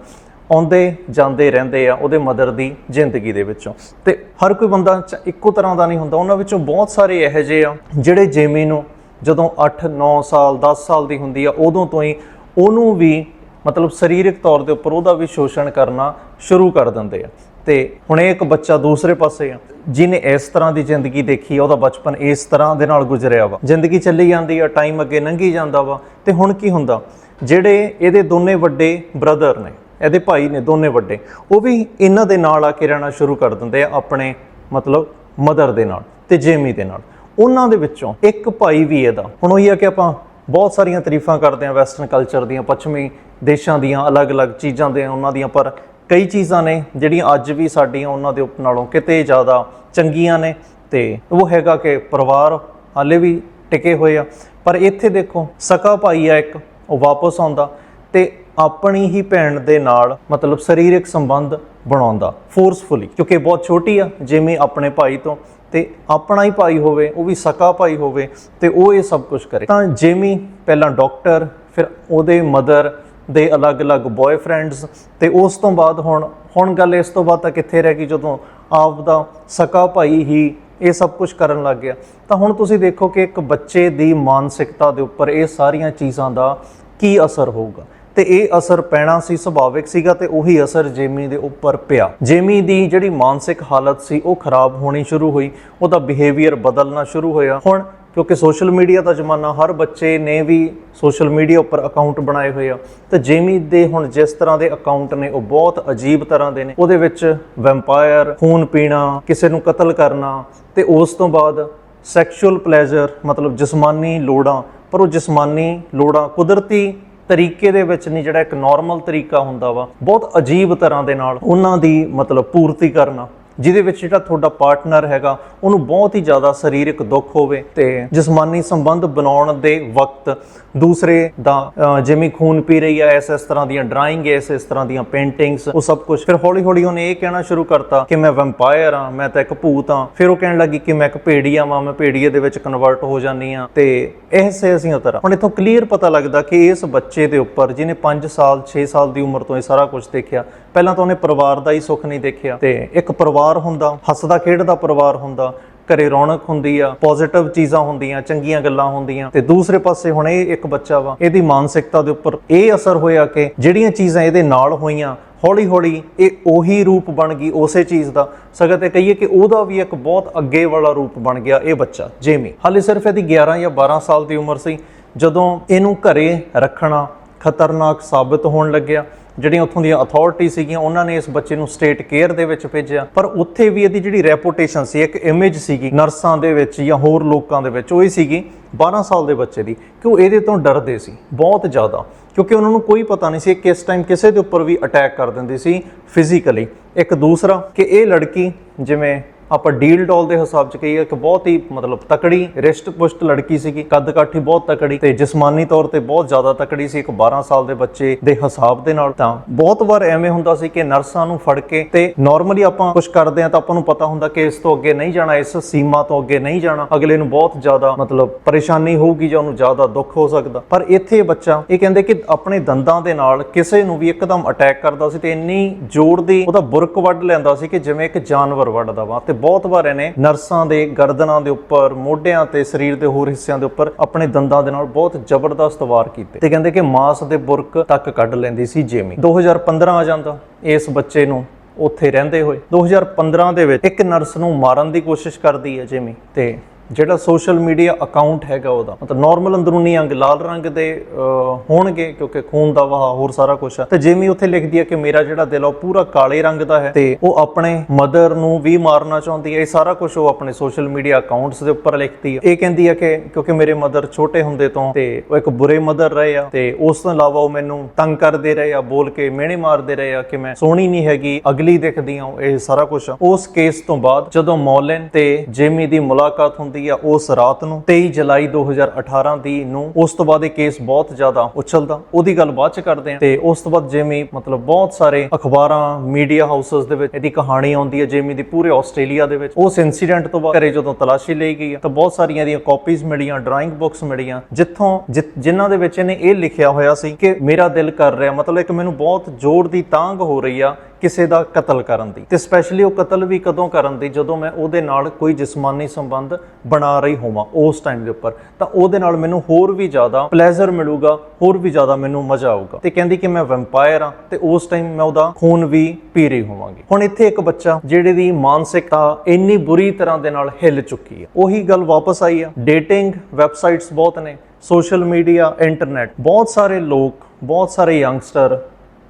ਆਉਂਦੇ ਜਾਂਦੇ ਰਹਿੰਦੇ ਆ ਉਹਦੇ ਮਦਰ ਦੀ ਜ਼ਿੰਦਗੀ ਦੇ ਵਿੱਚੋਂ। ਤੇ ਹਰ ਕੋਈ ਬੰਦਾ ਇੱਕੋ ਤਰ੍ਹਾਂ ਦਾ ਨਹੀਂ ਹੁੰਦਾ। ਉਹਨਾਂ ਵਿੱਚੋਂ ਬਹੁਤ ਸਾਰੇ ਇਹੋ ਜਿਹੇ ਆ, ਜਿਹੜੇ ਜੇਮੀ ਨੂੰ ਜਦੋਂ 8 9 ਸਾਲ 10 ਸਾਲ ਦੀ ਹੁੰਦੀ ਆ, ਉਦੋਂ ਤੋਂ ਹੀ ਉਹਨੂੰ ਵੀ ਮਤਲਬ ਸਰੀਰਕ ਤੌਰ ਦੇ ਉੱਪਰ ਉਹਦਾ ਵੀ ਸ਼ੋਸ਼ਣ ਕਰਨਾ ਸ਼ੁਰੂ ਕਰ ਦਿੰਦੇ ਆ। ਤੇ ਹੁਣ ਇੱਕ ਬੱਚਾ ਦੂਸਰੇ ਪਾਸੇ ਆ, ਜਿਹਨੇ ਇਸ ਤਰ੍ਹਾਂ ਦੀ ਜ਼ਿੰਦਗੀ ਦੇਖੀ ਆ, ਉਹਦਾ ਬਚਪਨ ਇਸ ਤਰ੍ਹਾਂ ਦੇ ਨਾਲ ਗੁਜ਼ਰਿਆ ਵਾ। ਜ਼ਿੰਦਗੀ ਚੱਲੀ ਜਾਂਦੀ ਆ ਟਾਈਮ ਅੱਗੇ ਲੰਘੀ ਜਾਂਦਾ ਵਾ। ਤੇ ਹੁਣ ਕੀ ਹੁੰਦਾ? ਜਿਹੜੇ ਇਹਦੇ ਦੋਨੇ ਵੱਡੇ ਬ੍ਰਦਰ ਨੇ ਇਹਦੇ ਭਾਈ ਨੇ ਦੋਨੇ ਵੱਡੇ। ਉਹ ਵੀ ਇਹਨਾਂ ਦੇ ਨਾਲ ਆ ਕੇ ਰਹਿਣਾ ਸ਼ੁਰੂ ਕਰ ਦਿੰਦੇ ਆ ਆਪਣੇ ਮਤਲਬ ਮਦਰ ਦੇ ਨਾਲ ਤੇ ਜੇਮੀ ਦੇ ਨਾਲ। ਉਹਨਾਂ ਦੇ ਵਿੱਚੋਂ ਇੱਕ ਭਾਈ ਵੀ ਇਹਦਾ। ਹੁਣ ਉਹੀ ਆ ਕਿ ਆਪਾਂ ਬਹੁਤ ਸਾਰੀਆਂ ਤਾਰੀਫਾਂ ਕਰਦੇ ਆ ਵੈਸਟਰਨ ਕਲਚਰ ਦੀਆਂ, ਪੱਛਮੀ ਦੇਸ਼ਾਂ ਦੀਆਂ, ਅਲੱਗ-ਅਲੱਗ ਚੀਜ਼ਾਂ ਦੇ ਉਹਨਾਂ ਦੀਆਂ, ਪਰ ਕਈ ਚੀਜ਼ਾਂ ਨੇ ਜਿਹੜੀਆਂ ਅੱਜ ਵੀ ਸਾਡੀਆਂ ਉਹਨਾਂ ਦੇ ਉਪ ਨਾਲੋਂ ਕਿਤੇ ਜ਼ਿਆਦਾ ਚੰਗੀਆਂ ਨੇ ਤੇ ਉਹ ਹੈਗਾ ਕਿ ਪਰਿਵਾਰ ਹਾਲੇ ਵੀ ਟਿਕੇ ਹੋਏ ਆ। ਪਰ ਇੱਥੇ ਦੇਖੋ, ਸਕਾ ਭਾਈ ਆ ਇੱਕ, ਉਹ ਵਾਪਸ ਆਉਂਦਾ ਤੇ ਆਪਣੀ ਹੀ ਭੈਣ ਦੇ ਨਾਲ ਮਤਲਬ ਸਰੀਰਕ ਸੰਬੰਧ ਬਣਾਉਂਦਾ ਫੋਰਸਫੁਲੀ ਕਿਉਂਕਿ ਬਹੁਤ ਛੋਟੀ ਆ, ਜਿਵੇਂ ਆਪਣੇ ਭਾਈ ਤੋਂ, ਤੇ ਆਪਣਾ ਹੀ ਭਾਈ ਹੋਵੇ, ਉਹ ਵੀ ਸਕਾ ਭਾਈ ਹੋਵੇ, ਤੇ ਉਹ ਇਹ ਸਭ ਕੁਝ ਕਰੇ। ਤਾਂ ਜੇਮੀ ਪਹਿਲਾਂ ਡਾਕਟਰ ਫਿਰ ਉਹਦੇ ਮਦਰ ਦੇ ਅਲੱਗ-ਅਲੱਗ ਬॉयਫ੍ਰੈਂਡਸ ਤੇ ਉਸ ਤੋਂ ਬਾਅਦ ਹੁਣ ਹੁਣ ਗੱਲ ਇਸ ਤੋਂ ਬਾਅਦ ਤਾਂ ਕਿੱਥੇ ਰਹਿ ਗਈ, ਜਦੋਂ ਆਪ ਦਾ ਸਕਾ ਭਾਈ ਹੀ ਇਹ ਸਭ ਕੁਝ ਕਰਨ ਲੱਗ ਗਿਆ। ਤਾਂ ਹੁਣ ਤੁਸੀਂ ਦੇਖੋ ਕਿ ਇੱਕ ਬੱਚੇ ਦੀ ਮਾਨਸਿਕਤਾ ਦੇ ਉੱਪਰ ਇਹ ਸਾਰੀਆਂ ਚੀਜ਼ਾਂ ਦਾ ਕੀ ਅਸਰ ਹੋਊਗਾ। ਤੇ ਇਹ ਅਸਰ ਪੈਣਾ ਸੀ ਸੁਭਾਵਿਕ ਸੀਗਾ ਤੇ ਉਹੀ ਅਸਰ ਜੇਮੀ ਦੇ ਉੱਪਰ ਪਿਆ। ਜੇਮੀ ਦੀ ਜਿਹੜੀ ਮਾਨਸਿਕ ਹਾਲਤ ਸੀ, ਉਹ ਖਰਾਬ ਹੋਣੀ ਸ਼ੁਰੂ ਹੋਈ। ਉਹਦਾ ਬਿਹੇਵੀਅਰ ਬਦਲਣਾ ਸ਼ੁਰੂ ਹੋਇਆ। ਹੁਣ ਕਿਉਂਕਿ ਸੋਸ਼ਲ ਮੀਡੀਆ ਦਾ ਜ਼ਮਾਨਾ, ਹਰ ਬੱਚੇ ਨੇ ਵੀ ਸੋਸ਼ਲ ਮੀਡੀਆ ਉੱਪਰ ਅਕਾਊਂਟ ਬਣਾਏ ਹੋਏ ਆ। ਤੇ ਜੇਮੀ ਦੇ ਹੁਣ ਜਿਸ ਤਰ੍ਹਾਂ ਦੇ ਅਕਾਊਂਟ ਨੇ, ਉਹ ਬਹੁਤ ਅਜੀਬ ਤਰ੍ਹਾਂ ਦੇ ਨੇ। ਉਹਦੇ ਵਿੱਚ ਵੈਂਪਾਇਰ ਖੂਨ ਪੀਣਾ, ਕਿਸੇ ਨੂੰ ਕਤਲ ਕਰਨਾ ਤੇ ਉਸ ਤੋਂ ਬਾਅਦ ਸੈਕਸ਼ੂਅਲ ਪਲੇਜ਼ਰ ਮਤਲਬ ਜਿਸਮਾਨੀ ਲੋੜਾਂ। ਪਰ ਉਹ ਜਿਸਮਾਨੀ ਲੋੜਾਂ ਕੁਦਰਤੀ ਤਰੀਕੇ ਦੇ ਵਿੱਚ ਨਹੀਂ ਜਿਹੜਾ ਇੱਕ ਨਾਰਮਲ ਤਰੀਕਾ ਹੁੰਦਾ ਵਾ, ਬਹੁਤ ਅਜੀਬ ਤਰ੍ਹਾਂ ਦੇ ਨਾਲ ਉਹਨਾਂ ਦੀ ਮਤਲਬ ਪੂਰਤੀ ਕਰਨਾ। ਜਿਹਦੇ ਵਿੱਚ ਜਿਹੜਾ ਤੁਹਾਡਾ ਪਾਰਟਨਰ ਹੈਗਾ, ਉਹਨੂੰ ਬਹੁਤ ਹੀ ਜ਼ਿਆਦਾ ਸਰੀਰਕ ਦੁੱਖ ਹੋਵੇ ਤੇ ਜਿਸਮਾਨੀ ਸੰਬੰਧ ਬਣਾਉਣ ਦੇ ਵਕਤ ਦੂਸਰੇ ਦਾ ਜਿਵੇਂ ਖੂਨ ਪੀ ਰਹੀ ਹੈ ਇਸ ਇਸ ਤਰ੍ਹਾਂ ਦੀਆਂ ਡਰਾਇੰਗ ਇਸ ਇਸ ਤਰ੍ਹਾਂ ਦੀਆਂ ਪੇਂਟਿੰਗਸ, ਉਹ ਸਭ ਕੁਝ ਫਿਰ ਹੌਲੀ ਹੌਲੀ ਉਹਨੇ ਇਹ ਕਹਿਣਾ ਸ਼ੁਰੂ ਕਰਤਾ ਕਿ ਮੈਂ ਵੈਂਪਾਇਰ ਆ, ਮੈਂ ਤਾਂ ਇੱਕ ਭੂਤ ਆ। ਫਿਰ ਉਹ ਕਹਿਣ ਲੱਗੀ ਕਿ ਮੈਂ ਇੱਕ ਭੇੜੀਆ ਵਾਂ, ਮੈਂ ਭੇੜੀਏ ਦੇ ਵਿੱਚ ਕਨਵਰਟ ਹੋ ਜਾਨੀ ਆ। ਤੇ ਇਸੇ ਅਸੀਂ ਤਰ੍ਹਾਂ ਹੁਣ ਇਥੋਂ ਕਲੀਅਰ ਪਤਾ ਲੱਗਦਾ ਕਿ ਇਸ ਬੱਚੇ ਦੇ ਉੱਪਰ, ਜਿਹਨੇ 5 ਸਾਲ 6 ਸਾਲ ਦੀ ਉਮਰ ਤੋਂ ਇਹ ਸਾਰਾ ਕੁਝ ਦੇਖਿਆ, ਪਹਿਲਾਂ ਤਾਂ ਉਹਨੇ ਪਰਿਵਾਰ ਦਾ ਹੀ ਸੁੱਖ ਨਹੀਂ ਦੇਖਿਆ ਤੇ ਇੱਕ ਪਰਿਵਾਰ ਹੁੰਦਾ, ਹੱਸਦਾ, ਖੇਡਦਾ ਪਰਿਵਾਰ ਹੁੰਦਾ, ਘਰੇ ਰੌਣਕ ਹੁੰਦੀ ਆ ਪੋਜ਼ਿਟਿਵ ਚੀਜ਼ਾਂ ਹੁੰਦੀਆਂ, ਚੰਗੀਆਂ ਗੱਲਾਂ ਹੁੰਦੀਆਂ। ਤੇ ਦੂਸਰੇ ਪਾਸੇ ਹੁਣ ਇਹ ਇੱਕ ਬੱਚਾ ਵਾ, ਇਹਦੀ ਮਾਨਸਿਕਤਾ ਦੇ ਉੱਪਰ ਇਹ ਅਸਰ ਹੋਇਆ ਕਿ ਜਿਹੜੀਆਂ ਚੀਜ਼ਾਂ ਇਹਦੇ ਨਾਲ ਹੋਈਆਂ ਹੌਲੀ ਹੌਲੀ ਇਹ ਉਹੀ ਰੂਪ ਬਣ ਗਈ, ਉਸੇ ਚੀਜ਼ ਦਾ। ਸਗਤ ਇਹ ਕਹੀਏ ਕਿ ਉਹਦਾ ਵੀ ਇੱਕ ਬਹੁਤ ਅੱਗੇ ਵਾਲਾ ਰੂਪ ਬਣ ਗਿਆ ਇਹ ਬੱਚਾ, ਜੇਮੀ। ਹਾਲੇ ਸਿਰਫ ਇਹਦੀ 11 ਜਾਂ 12 ਸਾਲ ਦੀ ਉਮਰ ਸੀ, ਜਦੋਂ ਇਹਨੂੰ ਘਰੇ ਰੱਖਣਾ ਖਤਰਨਾਕ ਸਾਬਤ ਹੋਣ ਲੱਗਿਆ। ਜਿਹੜੀਆਂ ਉੱਥੋਂ ਦੀਆਂ ਅਥਾਰਟੀ ਸੀਗੀਆਂ, ਉਹਨਾਂ ਨੇ ਇਸ ਬੱਚੇ ਨੂੰ ਸਟੇਟ ਕੇਅਰ ਦੇ ਵਿੱਚ ਭੇਜਿਆ। ਪਰ ਉੱਥੇ ਵੀ ਇਹਦੀ ਜਿਹੜੀ ਰੈਪੂਟੇਸ਼ਨ ਸੀ, ਇੱਕ ਇਮੇਜ ਸੀਗੀ ਨਰਸਾਂ ਦੇ ਵਿੱਚ ਜਾਂ ਹੋਰ ਲੋਕਾਂ ਦੇ ਵਿੱਚ, ਉਹ ਹੀ ਸੀਗੀ 12 ਸਾਲ ਦੇ ਬੱਚੇ ਦੀ, ਕਿ ਉਹ ਇਹਦੇ ਤੋਂ ਡਰਦੇ ਸੀ, ਬਹੁਤ ਜ਼ਿਆਦਾ। ਕਿਉਂਕਿ ਉਹਨਾਂ ਨੂੰ ਕੋਈ ਪਤਾ ਨਹੀਂ ਸੀ ਕਿ ਕਿਸ ਟਾਈਮ ਕਿਸੇ ਦੇ ਉੱਪਰ ਵੀ ਅਟੈਕ ਕਰ ਦਿੰਦੀ ਸੀ ਫਿਜ਼ੀਕਲੀ ਇੱਕ ਦੂਸਰਾ, ਕਿ ਇਹ ਲੜਕੀ, ਜਿਵੇਂ ਆਪਾਂ ਡੀਲ ਡੋਲ ਦੇ ਹਿਸਾਬ ਚ ਕਹੀਏ ਕਿ ਬਹੁਤ ਹੀ ਮਤਲਬ ਤਕੜੀ, ਰਿਸ਼ਟ ਪੁਸ਼ਟ ਲੜਕੀ ਸੀਗੀ, ਕੱਦ ਕਾਠੀ ਬਹੁਤ ਤਕੜੀ ਤੇ ਜਿਸਮਾਨੀ ਤੌਰ ਤੇ ਬਹੁਤ ਜ਼ਿਆਦਾ ਤਕੜੀ ਸੀ ਇੱਕ 12 ਸਾਲ ਦੇ ਬੱਚੇ ਦੇ ਹਿਸਾਬ ਦੇ ਨਾਲ ਤਾਂ ਬਹੁਤ ਵਾਰ ਐਵੇਂ ਹੁੰਦਾ ਸੀ ਕਿ ਨਰਸਾਂ ਨੂੰ ਫੜ ਕੇ ਤੇ ਨਾਰਮਲੀ ਆਪਾਂ ਕੁਝ ਕਰਦੇ ਆ ਤਾਂ ਆਪਾਂ ਨੂੰ ਪਤਾ ਹੁੰਦਾ ਕਿ ਇਸ ਤੋਂ ਅੱਗੇ ਨਹੀਂ ਜਾਣਾ, ਇਸ ਸੀਮਾ ਤੋਂ ਅੱਗੇ ਨਹੀਂ ਜਾਣਾ, ਅਗਲੇ ਨੂੰ ਬਹੁਤ ਜ਼ਿਆਦਾ ਮਤਲਬ ਪਰੇਸ਼ਾਨੀ ਹੋਊਗੀ ਜਾਂ ਉਹਨੂੰ ਜ਼ਿਆਦਾ ਦੁੱਖ ਹੋ ਸਕਦਾ। ਪਰ ਇੱਥੇ ਬੱਚਾ ਇਹ ਕਹਿੰਦੇ ਕਿ ਆਪਣੇ ਦੰਦਾਂ ਦੇ ਨਾਲ ਕਿਸੇ ਨੂੰ ਵੀ ਇੱਕਦਮ ਅਟੈਕ ਕਰਦਾ ਸੀ ਤੇ ਇੰਨੀ ਜ਼ੋਰ ਦੀ ਉਹਦਾ ਬੁਰਕ ਵੱਢ ਲੈਂਦਾ ਸੀ ਕਿ ਜਿਵੇਂ ਇੱਕ ਜਾਨਵਰ ਵੱਢਦਾ ਵਾ ਤੇ ਬਹੁਤ ਵਾਰ ਇਹਨੇ ਨਰਸਾਂ ਦੇ, ਗਰਦਨਾਂ ਦੇ ਉੱਪਰ, ਮੋਢਿਆਂ ਤੇ, ਸਰੀਰ ਦੇ ਹੋਰ ਹਿੱਸਿਆਂ ਦੇ ਉੱਪਰ ਆਪਣੇ ਦੰਦਾਂ ਦੇ ਨਾਲ ਬਹੁਤ ਜ਼ਬਰਦਸਤ ਵਾਰ ਕੀਤੇ। ਤੇ ਕਹਿੰਦੇ ਕਿ ਮਾਸ ਦੇ ਬੁਰਕ ਤੱਕ ਕੱਢ ਲੈਂਦੀ ਸੀ ਜੇਮੀ। 2015 ਆ ਜਾਂਦਾ, ਇਸ ਬੱਚੇ ਨੂੰ ਉੱਥੇ ਰਹਿੰਦੇ ਹੋਏ। 2015 ਦੇ ਵਿੱਚ ਇੱਕ ਨਰਸ ਨੂੰ ਮਾਰਨ ਦੀ ਕੋਸ਼ਿਸ਼ ਕਰਦੀ ਹੈ ਜੇਮੀ ਤੇ ਜਿਹੜਾ ਸੋਸ਼ਲ ਮੀਡੀਆ ਅਕਾਊਂਟ ਹੈਗਾ ਉਹਦਾ ਮਤਲਬ ਨਾਰਮਲ ਅੰਦਰੂਨੀ ਅੰਗ ਲਾਲ ਰੰਗ ਦੇ ਅਹ, ਹੋਣਗੇ ਕਿਉਂਕਿ ਖੂਨ ਦਾ ਵਹਾਅ ਹੋਰ ਸਾਰਾ ਕੁਝ ਹੈ ਤੇ ਜਿਮੀ ਉੱਥੇ ਲਿਖਦੀ ਹੈ ਕਿ ਮੇਰਾ ਜਿਹੜਾ ਦਿਲ ਆ ਉਹ ਪੂਰਾ ਕਾਲੇ ਰੰਗ ਦਾ ਹੈ ਤੇ ਉਹ ਆਪਣੇ ਮਦਰ ਨੂੰ ਵੀ ਮਾਰਨਾ ਚਾਹੁੰਦੀ ਹੈ ਇਹ ਸਾਰਾ ਕੁਝ ਉਹ ਆਪਣੇ ਸੋਸ਼ਲ ਮੀਡੀਆ ਅਕਾਊਂਟਸ ਦੇ ਉੱਪਰ ਲਿਖਦੀ ਹੈ ਇਹ ਕਹਿੰਦੀ ਹੈ ਕਿ ਕਿਉਂਕਿ ਮੇਰੇ ਮਦਰ ਛੋਟੇ ਹੁੰਦੇ ਤੋਂ ਤੇ ਉਹ ਇੱਕ ਬੁਰੇ ਮਦਰ ਰਹੇ ਆ ਤੇ ਉਸ ਤੋਂ ਇਲਾਵਾ ਉਹ ਮੈਨੂੰ ਤੰਗ ਕਰਦੇ ਰਹੇ ਆ ਬੋਲ ਕੇ ਮਿਹਣੇ ਮਾਰਦੇ ਰਹੇ ਆ ਕਿ ਮੈਂ ਸੋਹਣੀ ਨਹੀਂ ਹੈਗੀ ਅਗਲੀ ਦਿਖਦੀ ਆ ਇਹ ਸਾਰਾ ਕੁਝ ਉਸ ਕੇਸ ਤੋਂ ਬਾਅਦ ਜਦੋਂ ਮੌਲਨ ਤੇ ਜੇਮੀ ਦੀ ਮੁਲਾਕਾਤ ਹੁੰਦੀ ਆ ਉਸ ਰਾਤ ਨੂੰ। 23 ਜੁਲਾਈ 2018 ਦੀ ਨੂੰ ਉਸ ਤੋਂ ਬਾਅਦ ਇਹ ਕੇਸ ਬਹੁਤ ਜ਼ਿਆਦਾ ਉਛਲਦਾ। ਉਹਦੀ ਗੱਲ ਬਾਅਦ ਚ ਕਰਦੇ ਆ। ਤੇ ਉਸ ਤੋਂ ਬਾਅਦ ਜੇਮੀ ਮਤਲਬ ਬਹੁਤ ਸਾਰੇ ਅਖਬਾਰਾਂ ਮੀਡੀਆ ਹਾਊਸਸ ਦੇ ਵਿੱਚ ਇਹਦੀ ਕਹਾਣੀ ਆਉਂਦੀ ਹੈ ਜੇਮੀ ਦੀ ਪੂਰੇ ਆਸਟ੍ਰੇਲੀਆ ਦੇ ਵਿੱਚ। ਉਸ ਇਨਸੀਡੈਂਟ ਤੋਂ ਬਾਅਦ ਘਰੇ ਜਦੋਂ ਤਲਾਸ਼ੀ ਲਈ ਗਈ ਆ, ਤਾਂ ਬਹੁਤ ਸਾਰੀਆਂ ਦੀਆਂ ਕਾਪੀਜ਼ ਮਿਲੀਆਂ ਡਰਾਇੰਗ ਬੁੱਕਸ ਮਿਲੀਆਂ। ਜਿੱਥੋਂ ਜਿ- ਜਿਨ੍ਹਾਂ ਦੇ ਵਿੱਚ ਇਹਨੇ ਇਹ ਲਿਖਿਆ ਹੋਇਆ ਸੀ ਕਿ ਮੇਰਾ ਦਿਲ ਕਰ ਰਿਹਾ ਮਤਲਬ ਇੱਕ ਮੈਨੂੰ ਬਹੁਤ ਜ਼ੋਰ ਦੀ ਤਾਂਗ ਹੋ ਰਹੀ ਆ ਕਿਸੇ ਦਾ ਕਤਲ ਕਰਨ ਦੀ ਤੇ ਸਪੈਸ਼ਲੀ ਉਹ ਕਤਲ ਵੀ ਕਦੋਂ ਕਰਨ ਦੀ? ਜਦੋਂ ਮੈਂ ਉਹਦੇ ਨਾਲ ਕੋਈ ਜਿਸਮਾਨੀ ਸੰਬੰਧ ਬਣਾ ਰਹੀ ਹੋਵਾਂ ਉਸ ਟਾਈਮ ਦੇ ਉੱਪਰ, ਤਾਂ ਉਹਦੇ ਨਾਲ ਮੈਨੂੰ ਹੋਰ ਵੀ ਜ਼ਿਆਦਾ ਪਲੇਜ਼ਰ ਮਿਲੂਗਾ, ਹੋਰ ਵੀ ਜ਼ਿਆਦਾ ਮੈਨੂੰ ਮਜ਼ਾ ਆਊਗਾ। ਤੇ ਕਹਿੰਦੀ ਕਿ ਮੈਂ ਵੈਂਪਾਇਰ ਆ ਤੇ ਉਸ ਟਾਈਮ ਮੈਂ ਉਹਦਾ ਖੂਨ ਵੀ ਪੀ ਰਹੀ ਹੋਵਾਂਗੀ। ਹੁਣ ਇੱਥੇ ਇੱਕ ਬੱਚਾ ਜਿਹੜੇ ਦੀ ਮਾਨਸਿਕਤਾ ਇੰਨੀ ਬੁਰੀ ਤਰ੍ਹਾਂ ਦੇ ਨਾਲ ਹਿੱਲ ਚੁੱਕੀ ਹੈ। ਉਹੀ ਗੱਲ ਵਾਪਸ ਆਈ ਆ। ਡੇਟਿੰਗ ਵੈਬਸਾਈਟਸ ਬਹੁਤ ਨੇ ਸੋਸ਼ਲ ਮੀਡੀਆ ਇੰਟਰਨੈਟ ਬਹੁਤ ਸਾਰੇ ਲੋਕ, ਬਹੁਤ ਸਾਰੇ ਯੰਗਸਟਰ